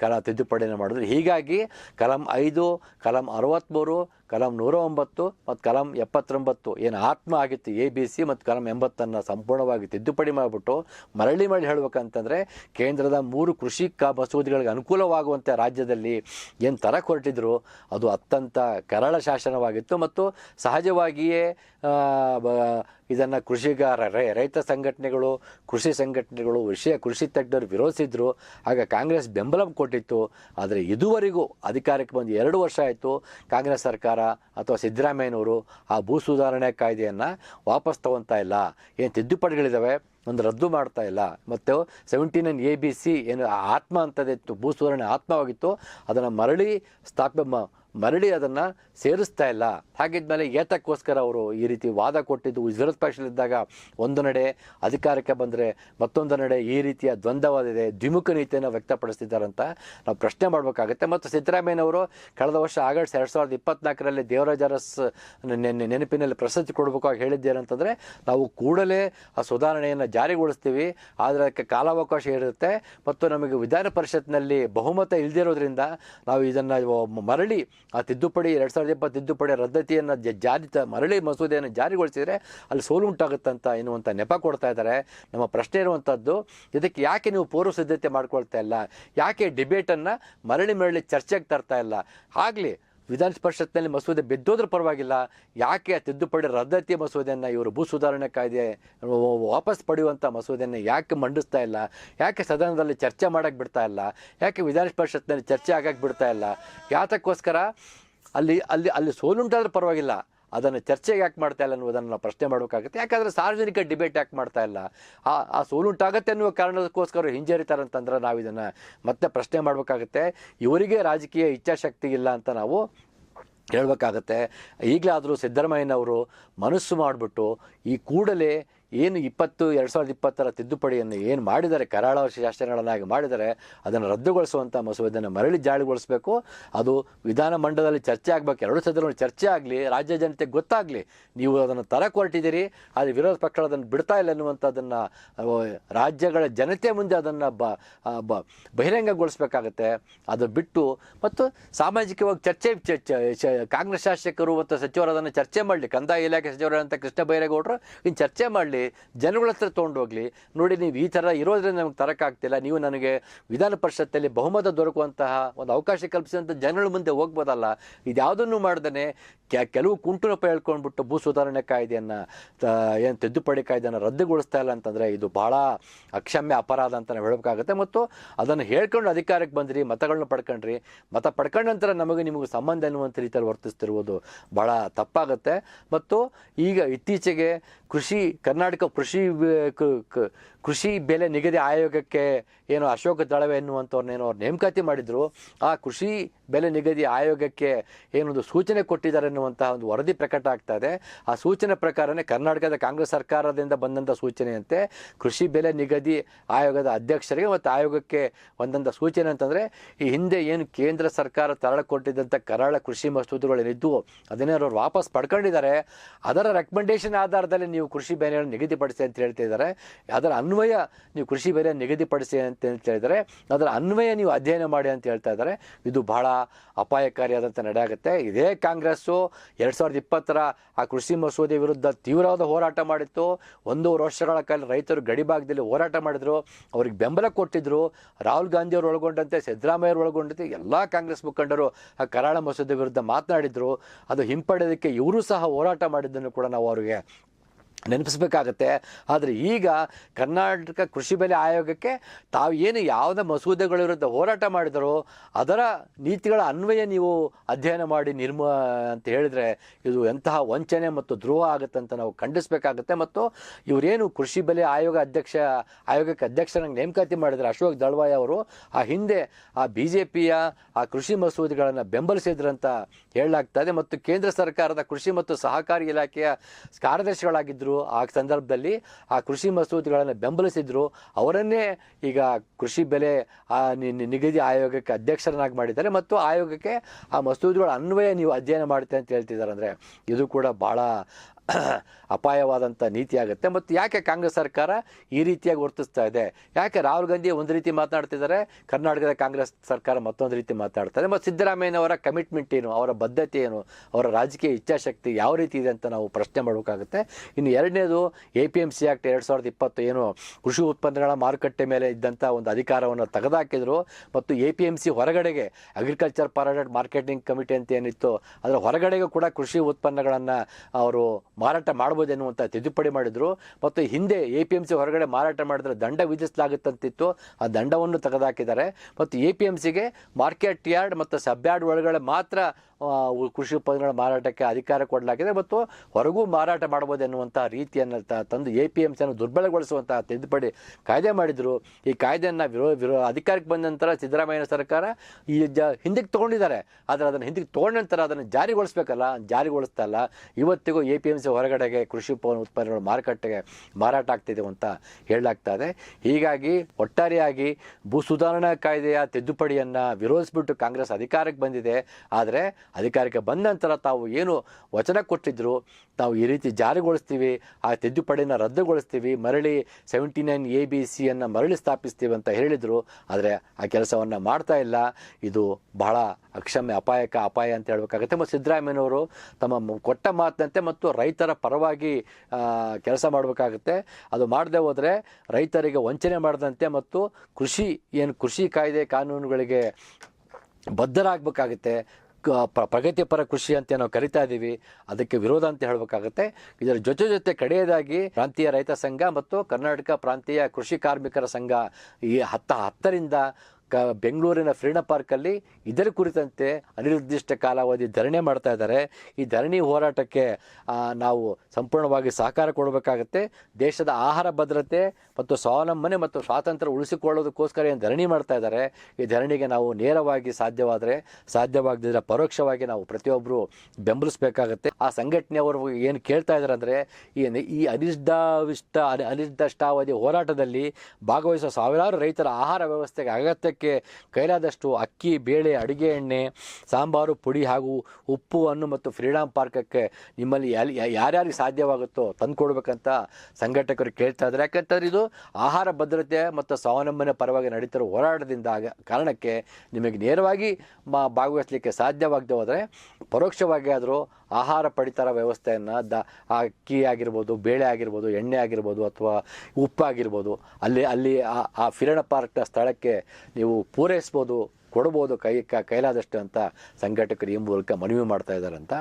ಕಲ ತಿದ್ದುಪಡಿಯನ್ನು ಮಾಡಿದ್ರು. ಹೀಗಾಗಿ ಕಲಂ ಐದು, ಕಲಂ ಅರವತ್ತ್ಮೂರು ಕಲಂ ನೂರ ಒಂಬತ್ತು ಮತ್ತು ಕಲಂ ಎಪ್ಪತ್ತೊಂಬತ್ತು. ಏನು ಆತ್ಮ ಆಗಿತ್ತು, ಎ, ಬಿ, ಸಿ ಮತ್ತು ಕಲಂ ಎಂಬತ್ತನ್ನು ಸಂಪೂರ್ಣವಾಗಿ ತಿದ್ದುಪಡಿ ಮಾಡಿಬಿಟ್ಟು ಮರಳಿ ಮಾಡಿ ಹೇಳ್ಬೇಕಂತಂದರೆ ಕೇಂದ್ರದ ಮೂರು ಕೃಷಿ ಕ ಮಸೂದೆಗಳಿಗೆ ಅನುಕೂಲವಾಗುವಂತೆ ರಾಜ್ಯದಲ್ಲಿ ಏನು ತರ ಹೊರಟಿದ್ರು ಅದು ಅತ್ಯಂತ ಕರಳ ಶಾಸನವಾಗಿತ್ತು. ಮತ್ತು ಸಹಜವಾಗಿಯೇ ಇದನ್ನು ಕೃಷಿಗಾರ ರೈತ ಸಂಘಟನೆಗಳು, ಕೃಷಿ ಸಂಘಟನೆಗಳು, ವಿಷಯ ಕೃಷಿ ತಜ್ಞರು ವಿರೋಧಿಸಿದ್ರು. ಆಗ ಕಾಂಗ್ರೆಸ್ ಬೆಂಬಲ ಕೊಟ್ಟಿತ್ತು. ಆದರೆ ಇದುವರೆಗೂ ಅಧಿಕಾರಕ್ಕೆ ಬಂದು ಎರಡು ವರ್ಷ ಆಯಿತು. ಕಾಂಗ್ರೆಸ್ ಸರ್ಕಾರ ಅಥವಾ ಸಿದ್ದರಾಮಯ್ಯನವರು ಆ ಭೂ ಸುಧಾರಣೆ ಕಾಯ್ದೆಯನ್ನು ವಾಪಸ್ ತಗೊತಾ ಇಲ್ಲ. ಏನು ತಿದ್ದುಪಡಿಗಳಿದ್ದಾವೆ ಒಂದು ರದ್ದು ಮಾಡ್ತಾ ಇಲ್ಲ. ಮತ್ತು seventy nine A B C ಏನು ಆತ್ಮ ಅಂತದಿತ್ತು ಭೂ ಸುಧಾರಣೆ ಆತ್ಮವಾಗಿತ್ತು. ಅದನ್ನು ಮರಳಿ ಸ್ಥಾಪನೆ ಮರಳಿ ಅದನ್ನು ಸೇರಿಸ್ತಾ ಇಲ್ಲ. ಹಾಗಿದ್ಮೇಲೆ ಏತಕ್ಕೋಸ್ಕರ ಅವರು ಈ ರೀತಿ ವಾದ ಕೊಟ್ಟಿದ್ದು. ವಿರೋಧ ಪಕ್ಷದಲ್ಲಿದ್ದಾಗ ಒಂದು ನಡೆ ಅಧಿಕಾರಕ್ಕೆ ಬಂದರೆ ಮತ್ತೊಂದು ನಡೆ ಈ ರೀತಿಯ ದ್ವಂದ್ವವಾದಿದೆ ದ್ವಿಮುಖ ನೀತಿಯನ್ನು ವ್ಯಕ್ತಪಡಿಸ್ತಿದ್ದಾರೆ ಅಂತ ನಾವು ಪ್ರಶ್ನೆ ಮಾಡಬೇಕಾಗುತ್ತೆ. ಮತ್ತು ಸಿದ್ದರಾಮಯ್ಯನವರು ಕಳೆದ ವರ್ಷ ಆಗಸ್ಟ್ ಎರಡು ಸಾವಿರದ ಇಪ್ಪತ್ನಾಲ್ಕರಲ್ಲಿ ದೇವರಾಜ ಅರಸ್ ನೆನೆ ನೆನಪಿನಲ್ಲಿ ಪ್ರಶಸ್ತಿ ಕೊಡಬೇಕಾಗಿ ಹೇಳಿದ್ದೇನಂತಂದರೆ ನಾವು ಕೂಡಲೇ ಆ ಸುಧಾರಣೆಯನ್ನು ಜಾರಿಗೊಳಿಸ್ತೀವಿ. ಆದರೆ ಅದಕ್ಕೆ ಕಾಲಾವಕಾಶ ಇರುತ್ತೆ. ಮತ್ತು ನಮಗೆ ವಿಧಾನ ಪರಿಷತ್ನಲ್ಲಿ ಬಹುಮತ ಇಲ್ಲದಿರೋದ್ರಿಂದ ನಾವು ಇದನ್ನು ಮರಳಿ ಆ ತಿದ್ದುಪಡಿ ಎರಡು ಸಾವಿರದ ಇಪ್ಪತ್ತು ತಿದ್ದುಪಡಿ ರದ್ದತಿಯನ್ನು ಜಾರಿ ತ- ಮರಳಿ ಮಸೂದೆಯನ್ನು ಜಾರಿಗೊಳಿಸಿದರೆ ಅಲ್ಲಿ ಸೋಲು ಉಂಟಾಗುತ್ತಂತ ಎನ್ನುವಂಥ ನೆಪ ಕೊಡ್ತಾ ಇದ್ದಾರೆ. ನಮ್ಮ ಪ್ರಶ್ನೆ ಇರುವಂಥದ್ದು ಇದಕ್ಕೆ ಯಾಕೆ ನೀವು ಪೂರ್ವ ಸಿದ್ಧತೆ ಮಾಡ್ಕೊಳ್ತಾ ಇಲ್ಲ? ಯಾಕೆ ಡಿಬೇಟನ್ನು ಮರಳಿ ಮರಳಿ ಚರ್ಚೆಗೆ ತರ್ತಾ ಇಲ್ಲ? ಆಗಲಿ ವಿಧಾನ ಪರಿಷತ್ನಲ್ಲಿ ಮಸೂದೆ ಬಿದ್ದೋದ್ರ ಪರವಾಗಿಲ್ಲ. ಯಾಕೆ ತಿದ್ದುಪಡಿ ರದ್ದತಿಯ ಮಸೂದೆಯನ್ನು ಇವರು ಭೂ ಸುಧಾರಣೆ ಕಾಯ್ದೆ ವಾಪಸ್ ಪಡೆಯುವಂಥ ಮಸೂದೆಯನ್ನು ಯಾಕೆ ಮಂಡಿಸ್ತಾ ಇಲ್ಲ? ಯಾಕೆ ಸದನದಲ್ಲಿ ಚರ್ಚೆ ಮಾಡೋಕ್ಕೆ ಬಿಡ್ತಾ ಇಲ್ಲ? ಯಾಕೆ ವಿಧಾನ ಪರಿಷತ್ನಲ್ಲಿ ಚರ್ಚೆ ಆಗಕ್ಕೆ ಬಿಡ್ತಾ ಇಲ್ಲ? ಯಾತಕ್ಕೋಸ್ಕರ ಅಲ್ಲಿ ಅಲ್ಲಿ ಅಲ್ಲಿ ಸೋಲುಂಟಾದ್ರೆ ಪರವಾಗಿಲ್ಲ. ಅದನ್ನು ಚರ್ಚೆಗೆ ಯಾಕೆ ಮಾಡ್ತಾ ಇಲ್ಲ ಅನ್ನೋದನ್ನು ನಾವು ಪ್ರಶ್ನೆ ಮಾಡಬೇಕಾಗುತ್ತೆ. ಯಾಕಂದರೆ ಸಾರ್ವಜನಿಕ ಡಿಬೇಟ್ ಯಾಕೆ ಮಾಡ್ತಾ ಇಲ್ಲ? ಆ ಆ ಸೋಲುಂಟಾಗತ್ತೆ ಅನ್ನುವ ಕಾರಣಕ್ಕೋಸ್ಕರ ಹಿಂಜರಿತಾರೆ ಅಂತಂದ್ರೆ ನಾವು ಇದನ್ನು ಮತ್ತೆ ಪ್ರಶ್ನೆ ಮಾಡಬೇಕಾಗುತ್ತೆ. ಇವರಿಗೆ ರಾಜಕೀಯ ಇಚ್ಛಾಶಕ್ತಿ ಇಲ್ಲ ಅಂತ ನಾವು ಹೇಳಬೇಕಾಗತ್ತೆ. ಈಗಲಾದರೂ ಸಿದ್ದರಾಮಯ್ಯನವರು ಮನಸ್ಸು ಮಾಡಿಬಿಟ್ಟು ಈ ಕೂಡಲೇ ಏನು ಇಪ್ಪತ್ತು, ಎರಡು ಸಾವಿರದ ಇಪ್ಪತ್ತರ ತಿದ್ದುಪಡಿಯನ್ನು ಏನು ಮಾಡಿದರೆ, ಕರಾಳ ಶಾಸನಗಳನ್ನಾಗಿ ಮಾಡಿದರೆ, ಅದನ್ನು ರದ್ದುಗೊಳಿಸುವಂಥ ಮಸೂದೆಯನ್ನು ಮರಳಿ ಜಾರಿಗೊಳಿಸಬೇಕು. ಅದು ವಿಧಾನ ಮಂಡಲದಲ್ಲಿ ಚರ್ಚೆ ಆಗಬೇಕು. ಎರಡು ಸದನಗಳು ಚರ್ಚೆ ಆಗಲಿ, ರಾಜ್ಯ ಜನತೆಗೆ ಗೊತ್ತಾಗಲಿ, ನೀವು ಅದನ್ನು ತರಕ್ಕೆ ಹೊರಟಿದ್ದೀರಿ ಆದರೆ ವಿರೋಧ ಪಕ್ಷಗಳು ಅದನ್ನು ಬಿಡ್ತಾ ಇಲ್ಲ ಅನ್ನುವಂಥದ್ದನ್ನು ರಾಜ್ಯಗಳ ಜನತೆ ಮುಂದೆ ಅದನ್ನು ಬ ಬಹಿರಂಗಗೊಳಿಸ್ಬೇಕಾಗತ್ತೆ. ಅದು ಬಿಟ್ಟು, ಮತ್ತು ಸಾಮಾಜಿಕವಾಗಿ ಚರ್ಚೆ ಕಾಂಗ್ರೆಸ್ ಶಾಸಕರು ಮತ್ತು ಸಚಿವರು ಅದನ್ನು ಚರ್ಚೆ ಮಾಡಲಿ. ಕಂದಾಯ ಇಲಾಖೆ ಸಚಿವರಾದಂಥ ಕೃಷ್ಣ ಬೈರೇಗೌಡರು ಇನ್ನು ಚರ್ಚೆ ಮಾಡಲಿ. ಜನಗಳ ಹತ್ರ ತೊಗೊಂಡೋಗ್ಲಿ ನೋಡಿ, ನೀವು ಈ ಥರ ಇರೋದ್ರಿಂದ ನಮಗೆ ತರಕ್ಕಾಗ್ತಿಲ್ಲ ನೀವು ನನಗೆ ವಿಧಾನ ಪರಿಷತ್ತಲ್ಲಿ ಬಹುಮತ ದೊರಕುವಂತಹ ಒಂದು ಅವಕಾಶ ಕಲ್ಪಿಸಿದಂಥ ಜನಗಳ ಮುಂದೆ ಹೋಗ್ಬೋದಲ್ಲ. ಇದ್ಯಾವುದನ್ನು ಮಾಡ್ದೇ ಕೆಲವು ಕುಂಟುನಪ್ಪ ಹೇಳ್ಕೊಂಡ್ಬಿಟ್ಟು ಭೂ ಸುಧಾರಣೆ ಕಾಯ್ದೆಯನ್ನು ಏನು ತಿದ್ದುಪಡಿ ಕಾಯ್ದೆಯನ್ನು ರದ್ದುಗೊಳಿಸ್ತಾ ಇಲ್ಲ ಅಂತಂದರೆ ಇದು ಭಾಳ ಅಕ್ಷಮ್ಯ ಅಪರಾಧ ಅಂತ ನಾವು ಹೇಳಬೇಕಾಗುತ್ತೆ. ಮತ್ತು ಅದನ್ನು ಹೇಳ್ಕೊಂಡು ಅಧಿಕಾರಕ್ಕೆ ಬಂದ್ರಿ ಮತಗಳನ್ನ ಪಡ್ಕೊಂಡ್ರಿ. ಮತ ಪಡ್ಕೊಂಡ ನಂತರ ನಮಗೆ ನಿಮಗೆ ಸಂಬಂಧ ಎನ್ನುವಂಥ ರೀತಿಯಲ್ಲಿ ವರ್ತಿಸ್ತಿರುವುದು ಭಾಳ ತಪ್ಪಾಗುತ್ತೆ. ಮತ್ತು ಈಗ ಇತ್ತೀಚೆಗೆ ಕೃಷಿ ಕರ್ನಾಟಕ ಕೃಷಿ ಬೆ- ಕ- ಕ- ಕೃಷಿ ಬೆಲೆ ನಿಗದಿ ಆಯೋಗಕ್ಕೆ ಏನು ಅಶೋಕ ದಳವೆ ಎನ್ನುವಂಥವ್ರನ್ನೇನೋ ಅವ್ರು ನೇಮಕಾತಿ ಮಾಡಿದ್ರು. ಆ ಕೃಷಿ ಬೆಲೆ ನಿಗದಿ ಆಯೋಗಕ್ಕೆ ಏನೊಂದು ಸೂಚನೆ ಕೊಟ್ಟಿದ್ದಾರೆ ಅನ್ನುವಂತಹ ಒಂದು ವರದಿ ಪ್ರಕಟ ಆಗ್ತಾ ಇದೆ. ಆ ಸೂಚನೆ ಪ್ರಕಾರನೇ ಕರ್ನಾಟಕದ ಕಾಂಗ್ರೆಸ್ ಸರ್ಕಾರದಿಂದ ಬಂದಂಥ ಸೂಚನೆಯಂತೆ ಕೃಷಿ ಬೆಲೆ ನಿಗದಿ ಆಯೋಗದ ಅಧ್ಯಕ್ಷರಿಗೆ ಮತ್ತು ಆಯೋಗಕ್ಕೆ ಬಂದಂಥ ಸೂಚನೆ ಅಂತಂದರೆ ಈ ಹಿಂದೆ ಏನು ಕೇಂದ್ರ ಸರ್ಕಾರ ತರಳ ಕೊಟ್ಟಿದ್ದಂಥ ಕರಾಳ ಕೃಷಿ ಮಸೂದೆಗಳೇನಿದ್ದು ಅದನ್ನೇ ಅವರು ವಾಪಸ್ ಪಡ್ಕೊಂಡಿದ್ದಾರೆ. ಅದರ ರೆಕಮೆಂಡೇಶನ್ ಆಧಾರದಲ್ಲಿ ನೀವು ಕೃಷಿ ಬೆಲೆಯನ್ನು ನಿಗದಿಪಡಿಸಿ ಅಂತ ಹೇಳ್ತಾ ಇದ್ದಾರೆ. ಅದರ ಅನ್ವಯ ನೀವು ಕೃಷಿ ಬೆಲೆ ನಿಗದಿಪಡಿಸಿ ಅಂತ ಹೇಳಿದ್ದಾರೆ ಅದರ ಅನ್ವಯ ನೀವು ಅಧ್ಯಯನ ಮಾಡಿ ಅಂತ ಹೇಳ್ತಾ ಇದ್ದಾರೆ. ಇದು ಬಹಳ ಅಪಾಯಕಾರಿಯಾದಂಥ ನಡೆಯಾಗುತ್ತೆ. ಇದೇ ಕಾಂಗ್ರೆಸ್ಸು ಎರಡು ಸಾವಿರದ ಇಪ್ಪತ್ತರ ಆ ಕೃಷಿ ಮಸೂದೆ ವಿರುದ್ಧ ತೀವ್ರವಾದ ಹೋರಾಟ ಮಾಡಿತ್ತು. ಒಂದೂವರೆ ವರ್ಷಗಳ ಕಾಲ ರೈತರು ಗಡಿಭಾಗದಲ್ಲಿ ಹೋರಾಟ ಮಾಡಿದ್ರು. ಅವ್ರಿಗೆ ಬೆಂಬಲ ಕೊಟ್ಟಿದ್ರು. ರಾಹುಲ್ ಗಾಂಧಿ ಅವರು ಒಳಗೊಂಡಂತೆ ಅವರು ಒಳಗೊಂಡಂತೆ, ಎಲ್ಲ ಕಾಂಗ್ರೆಸ್ ಮುಖಂಡರು ಆ ಕರಾಳ ಮಸೂದೆ ವಿರುದ್ಧ ಮಾತನಾಡಿದ್ರು. ಅದು ಹಿಂಪಡೆಯೋದಕ್ಕೆ ಇವರು ಸಹ ಹೋರಾಟ ಮಾಡಿದ್ದನ್ನು ಕೂಡ ನಾವು ಅವರಿಗೆ ನೆನಪಿಸ್ಬೇಕಾಗತ್ತೆ. ಆದರೆ ಈಗ ಕರ್ನಾಟಕ ಕೃಷಿ ಬೆಲೆ ಆಯೋಗಕ್ಕೆ ತಾವು ಏನು ಯಾವುದೇ ಮಸೂದೆಗಳ ವಿರುದ್ಧ ಹೋರಾಟ ಮಾಡಿದರೋ ಅದರ ನೀತಿಗಳ ಅನ್ವಯ ನೀವು ಅಧ್ಯಯನ ಮಾಡಿ ನಿರ್ಮ ಅಂತ ಹೇಳಿದರೆ ಇದು ಎಂತಹ ವಂಚನೆ ಮತ್ತು ದ್ರೋಹ ಆಗುತ್ತೆ ಅಂತ ನಾವು ಖಂಡಿಸಬೇಕಾಗತ್ತೆ. ಮತ್ತು ಇವರೇನು ಕೃಷಿ ಬೆಲೆ ಆಯೋಗ ಅಧ್ಯಕ್ಷ, ಆಯೋಗಕ್ಕೆ ಅಧ್ಯಕ್ಷರಾಗಿ ನೇಮಕಾತಿ ಮಾಡಿದರೆ ಅಶೋಕ್ ದಳ್ವಾಯ್ ಅವರು ಆ ಹಿಂದೆ ಆ ಬಿ ಜೆ ಪಿಯ ಆ ಕೃಷಿ ಮಸೂದೆಗಳನ್ನು ಬೆಂಬಲಿಸಿದ್ರಂತ ಹೇಳಲಾಗ್ತದೆ ಮತ್ತು ಕೇಂದ್ರ ಸರ್ಕಾರದ ಕೃಷಿ ಮತ್ತು ಸಹಕಾರಿ ಇಲಾಖೆಯ ಕಾರ್ಯದರ್ಶಿಗಳಾಗಿದ್ದರು ಆ ಸಂದರ್ಭದಲ್ಲಿ ಆ ಕೃಷಿ ಮಸೂದೆಗಳನ್ನು ಬೆಂಬಲಿಸಿದ್ರು, ಅವರನ್ನೇ ಈಗ ಕೃಷಿ ಬೆಲೆ ನಿಗದಿ ಆಯೋಗಕ್ಕೆ ಅಧ್ಯಕ್ಷರನ್ನಾಗಿ ಮಾಡಿದ್ದಾರೆ ಮತ್ತು ಆಯೋಗಕ್ಕೆ ಆ ಮಸೂದೆಗಳ ಅನ್ವಯ ನೀವು ಅಧ್ಯಯನ ಮಾಡುತ್ತೆ ಅಂತ ಹೇಳ್ತಿದ್ದಾರೆ. ಅಂದರೆ ಇದು ಕೂಡ ಭಾಳ ಅಪಾಯವಾದಂಥ ನೀತಿ ಆಗುತ್ತೆ. ಮತ್ತು ಯಾಕೆ ಕಾಂಗ್ರೆಸ್ ಸರ್ಕಾರ ಈ ರೀತಿಯಾಗಿ ವರ್ತಿಸ್ತಾ ಇದೆ? ಯಾಕೆ ರಾಹುಲ್ ಗಾಂಧಿ ಒಂದು ರೀತಿ ಮಾತನಾಡ್ತಿದ್ದಾರೆ ಕರ್ನಾಟಕದ ಕಾಂಗ್ರೆಸ್ ಸರ್ಕಾರ ಮತ್ತೊಂದು ರೀತಿ ಮಾತಾಡ್ತಾರೆ ಮತ್ತು ಸಿದ್ದರಾಮಯ್ಯನವರ ಕಮಿಟ್ಮೆಂಟ್ ಏನು, ಅವರ ಬದ್ಧತೆ ಏನು, ಅವರ ರಾಜಕೀಯ ಇಚ್ಛಾಶಕ್ತಿ ಯಾವ ರೀತಿ ಇದೆ ಅಂತ ನಾವು ಪ್ರಶ್ನೆ ಮಾಡಬೇಕಾಗುತ್ತೆ. ಇನ್ನು ಎರಡನೇದು, A P M C act ಎರಡು ಸಾವಿರದ ಇಪ್ಪತ್ತು ಏನು, ಕೃಷಿ ಉತ್ಪನ್ನಗಳ ಮಾರುಕಟ್ಟೆ ಮೇಲೆ ಇದ್ದಂಥ ಒಂದು ಅಧಿಕಾರವನ್ನು ತೆಗೆದುಹಾಕಿದ್ರು ಮತ್ತು ಎ ಪಿ ಎಂ ಸಿ ಹೊರಗಡೆಗೆ ಅಗ್ರಿಕಲ್ಚರ್ ಪ್ರಾಡಕ್ಟ್ ಮಾರ್ಕೆಟಿಂಗ್ ಕಮಿಟಿ ಅಂತ ಏನಿತ್ತು, ಅದರ ಹೊರಗಡೆಗೂ ಕೂಡ ಕೃಷಿ ಉತ್ಪನ್ನಗಳನ್ನು ಅವರು ಮಾರಾಟ ಮಾಡ್ಬೋದು ಎನ್ನುವಂಥ ತಿದ್ದುಪಡಿ ಮಾಡಿದ್ರು. ಮತ್ತು ಹಿಂದೆ ಎ ಪಿ ಎಂ ಸಿ ಹೊರಗಡೆ ಮಾರಾಟ ಮಾಡಿದ್ರೆ ದಂಡ ವಿಧಿಸಲಾಗುತ್ತಂತಿತ್ತು. ಆ ದಂಡವನ್ನು ತೆಗೆದುಹಾಕಿದ್ದಾರೆ. ಮತ್ತು ಎ ಪಿ ಎಂ ಸಿಗೆ ಮಾರ್ಕೆಟ್ ಯಾರ್ಡ್ ಮತ್ತು ಸಬ್ ಯಾರ್ಡ್ ಒಳಗಡೆ ಮಾತ್ರ ಕೃಷಿ ಉತ್ಪನ್ನಗಳ ಮಾರಾಟಕ್ಕೆ ಅಧಿಕಾರ ಕೊಡಲಾಗಿದೆ. ಮತ್ತು ಹೊರಗೂ ಮಾರಾಟ ಮಾಡ್ಬೋದು ಎನ್ನುವಂಥ ರೀತಿಯನ್ನು ತಂದು ಎ ಪಿ ಎಂ ಸಿಯನ್ನು ದುರ್ಬಲಗೊಳಿಸುವಂತಹ ತಿದ್ದುಪಡಿ ಕಾಯ್ದೆ ಮಾಡಿದರು. ಈ ಕಾಯ್ದೆಯನ್ನು ವಿರೋ ವಿರೋ, ಅಧಿಕಾರಕ್ಕೆ ಬಂದ ನಂತರ ಸಿದ್ದರಾಮಯ್ಯ ಸರ್ಕಾರ ಈ ಜ ಹಿಂದಕ್ಕೆ ತೊಗೊಂಡಿದ್ದಾರೆ. ಆದರೆ ಅದನ್ನು ಹಿಂದಕ್ಕೆ ತೊಗೊಂಡ ನಂತರ ಅದನ್ನು ಜಾರಿಗೊಳಿಸ್ಬೇಕಲ್ಲ? ಜಾರಿಗೊಳಿಸ್ತಾ ಇಲ್ಲ. ಇವತ್ತಿಗೂ ಎ ಪಿ ಎಂ ಸಿ ಹೊರಗಡೆಗೆ ಕೃಷಿ ಉತ್ಪನ್ನಗಳು ಮಾರುಕಟ್ಟೆಗೆ ಮಾರಾಟ ಆಗ್ತಿದೆ ಅಂತ ಹೇಳಲಾಗ್ತಾ ಇದೆ. ಹೀಗಾಗಿ ಒಟ್ಟಾರೆಯಾಗಿ ಭೂ ಸುಧಾರಣಾ ಕಾಯ್ದೆಯ ತಿದ್ದುಪಡಿಯನ್ನು ವಿರೋಧಿಸಿಬಿಟ್ಟು ಕಾಂಗ್ರೆಸ್ ಅಧಿಕಾರಕ್ಕೆ ಬಂದಿದೆ. ಆದರೆ ಅಧಿಕಾರಕ್ಕೆ ಬಂದ ನಂತರ ತಾವು ಏನು ವಚನ ಕೊಟ್ಟಿದ್ರು, ತಾವು ಈ ರೀತಿ ಜಾರಿಗೊಳಿಸ್ತೀವಿ, ಆ ತಿದ್ದುಪಡಿನ ರದ್ದುಗೊಳಿಸ್ತೀವಿ, ಮರಳಿ ಸೆವೆಂಟಿ ನೈನ್ ಎ ಬಿ ಸಿಯನ್ನು ಮರಳಿ ಸ್ಥಾಪಿಸ್ತೀವಿ ಅಂತ ಹೇಳಿದರು. ಆದರೆ ಆ ಕೆಲಸವನ್ನು ಮಾಡ್ತಾ ಇಲ್ಲ. ಇದು ಬಹಳ ಅಕ್ಷಮ್ಯ ಅಪಾಯಕ ಅಪಾಯ ಅಂತ ಹೇಳಬೇಕಾಗುತ್ತೆ. ಮತ್ತು ಸಿದ್ದರಾಮಯ್ಯನವರು ತಮ್ಮ ಕೊಟ್ಟ ಮಾತಿನಂತೆ ಮತ್ತು ರೈತರ ಪರವಾಗಿ ಕೆಲಸ ಮಾಡಬೇಕಾಗುತ್ತೆ. ಅದು ಮಾಡದೆ ಹೋದರೆ ರೈತರಿಗೆ ವಂಚನೆ ಮಾಡದಂತೆ ಮತ್ತು ಕೃಷಿ, ಏನು ಕೃಷಿ ಕಾಯ್ದೆ ಕಾನೂನುಗಳಿಗೆ ಬದ್ಧರಾಗಬೇಕಾಗುತ್ತೆ. ಪ್ರಗತಿಪರ ಕೃಷಿ ಅಂತ ನಾವು ಕರಿತಾ ಇದ್ದೀವಿ. ಅದಕ್ಕೆ ವಿರೋಧ ಅಂತ ಹೇಳಬೇಕಾಗುತ್ತೆ. ಇದರ ಜೊತೆ ಜೊತೆ ಕಡೆಯದಾಗಿ ಪ್ರಾಂತೀಯ ರೈತ ಸಂಘ ಮತ್ತು ಕರ್ನಾಟಕ ಪ್ರಾಂತೀಯ ಕೃಷಿ ಕಾರ್ಮಿಕರ ಸಂಘ ಈ ಹತ್ತ ಹತ್ತರಿಂದ ಕ ಬೆಂಗಳೂರಿನ ಫ್ರೀಡಂ ಪಾರ್ಕಲ್ಲಿ ಇದರ ಕುರಿತಂತೆ ಅನಿರ್ದಿಷ್ಟ ಕಾಲಾವಧಿ ಧರಣಿ ಮಾಡ್ತಾ ಇದ್ದಾರೆ. ಈ ಧರಣಿ ಹೋರಾಟಕ್ಕೆ ನಾವು ಸಂಪೂರ್ಣವಾಗಿ ಸಹಕಾರ ಕೊಡಬೇಕಾಗತ್ತೆ. ದೇಶದ ಆಹಾರ ಭದ್ರತೆ ಮತ್ತು ಸ್ವಾವಲಂಬನೆ ಮತ್ತು ಸ್ವಾತಂತ್ರ್ಯ ಉಳಿಸಿಕೊಳ್ಳೋದಕ್ಕೋಸ್ಕರ ಏನು ಧರಣಿ ಮಾಡ್ತಾ ಇದ್ದಾರೆ. ಈ ಧರಣಿಗೆ ನಾವು ನೇರವಾಗಿ ಸಾಧ್ಯವಾದರೆ ಸಾಧ್ಯವಾಗದಿದ್ದರೆ ಪರೋಕ್ಷವಾಗಿ ನಾವು ಪ್ರತಿಯೊಬ್ಬರು ಬೆಂಬಲಿಸಬೇಕಾಗತ್ತೆ. ಆ ಸಂಘಟನೆಯವರು ಏನು ಕೇಳ್ತಾ ಇದ್ದಾರೆ ಅಂದರೆ, ಈ ಈ ಅನಿರ್ದಿಷ್ಟ ಅನಿ- ಅನಿರ್ದಿಷ್ಟಾವಧಿ ಹೋರಾಟದಲ್ಲಿ ಭಾಗವಹಿಸುವ ಸಾವಿರಾರು ರೈತರ ಆಹಾರ ವ್ಯವಸ್ಥೆಗೆ ಅಗತ್ಯಕ್ಕೆ ಕೈಲಾದಷ್ಟು ಅಕ್ಕಿ, ಬೇಳೆ, ಅಡುಗೆ ಎಣ್ಣೆ, ಸಾಂಬಾರು, ಪುಡಿ ಹಾಗೂ ಉಪ್ಪು ಹಣ್ಣು ಮತ್ತು ಫ್ರೀಡಮ್ ಪಾರ್ಕಕ್ಕೆ ನಿಮ್ಮಲ್ಲಿ ಎಲ್ಲಿ ಯಾರ್ಯಾರಿಗೆ ಸಾಧ್ಯವಾಗುತ್ತೋ ತಂದುಕೊಡ್ಬೇಕಂತ ಸಂಘಟಕರು ಕೇಳ್ತಾ ಇದ್ದಾರೆ. ಯಾಕಂತಂದ್ರೆ ಇದು ಆಹಾರ ಭದ್ರತೆ ಮತ್ತು ಸ್ವಾವಲಂಬನೆ ಪರವಾಗಿ ನಡೀತಿರೋ ಹೋರಾಟದಿಂದ ಕಾರಣಕ್ಕೆ ನಿಮಗೆ ನೇರವಾಗಿ ಭಾಗವಹಿಸಲಿಕ್ಕೆ ಸಾಧ್ಯವಾಗದೆ ಹೋದರೆ, ಪರೋಕ್ಷವಾಗಿ ಆದರೂ ಆಹಾರ ಪಡಿತರ ವ್ಯವಸ್ಥೆಯನ್ನು ದ ಅಕ್ಕಿ ಆಗಿರ್ಬೋದು, ಬೇಳೆ ಆಗಿರ್ಬೋದು, ಎಣ್ಣೆ ಆಗಿರ್ಬೋದು ಅಥವಾ ಉಪ್ಪು ಆಗಿರ್ಬೋದು, ಅಲ್ಲಿ ಅಲ್ಲಿ ಆ- ಆ ಫಿರಣ ಪಾರ್ಕ್ನ ಸ್ಥಳಕ್ಕೆ ನೀವು ಪೂರೈಸ್ಬೋದು, ಕೊಡ್ಬೋದು ಕೈ ಕೈಲಾದಷ್ಟು ಅಂತ ಸಂಘಟಕರು ಈ ಮೂಲಕ ಮನವಿ ಮಾಡ್ತಾ ಇದ್ದಾರೆ ಅಂತ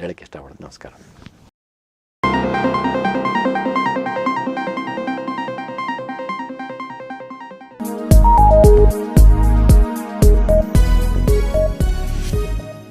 ಹೇಳಕ್ಕೆ ಇಷ್ಟಪಡ್ತೀನಿ. ನಮಸ್ಕಾರ.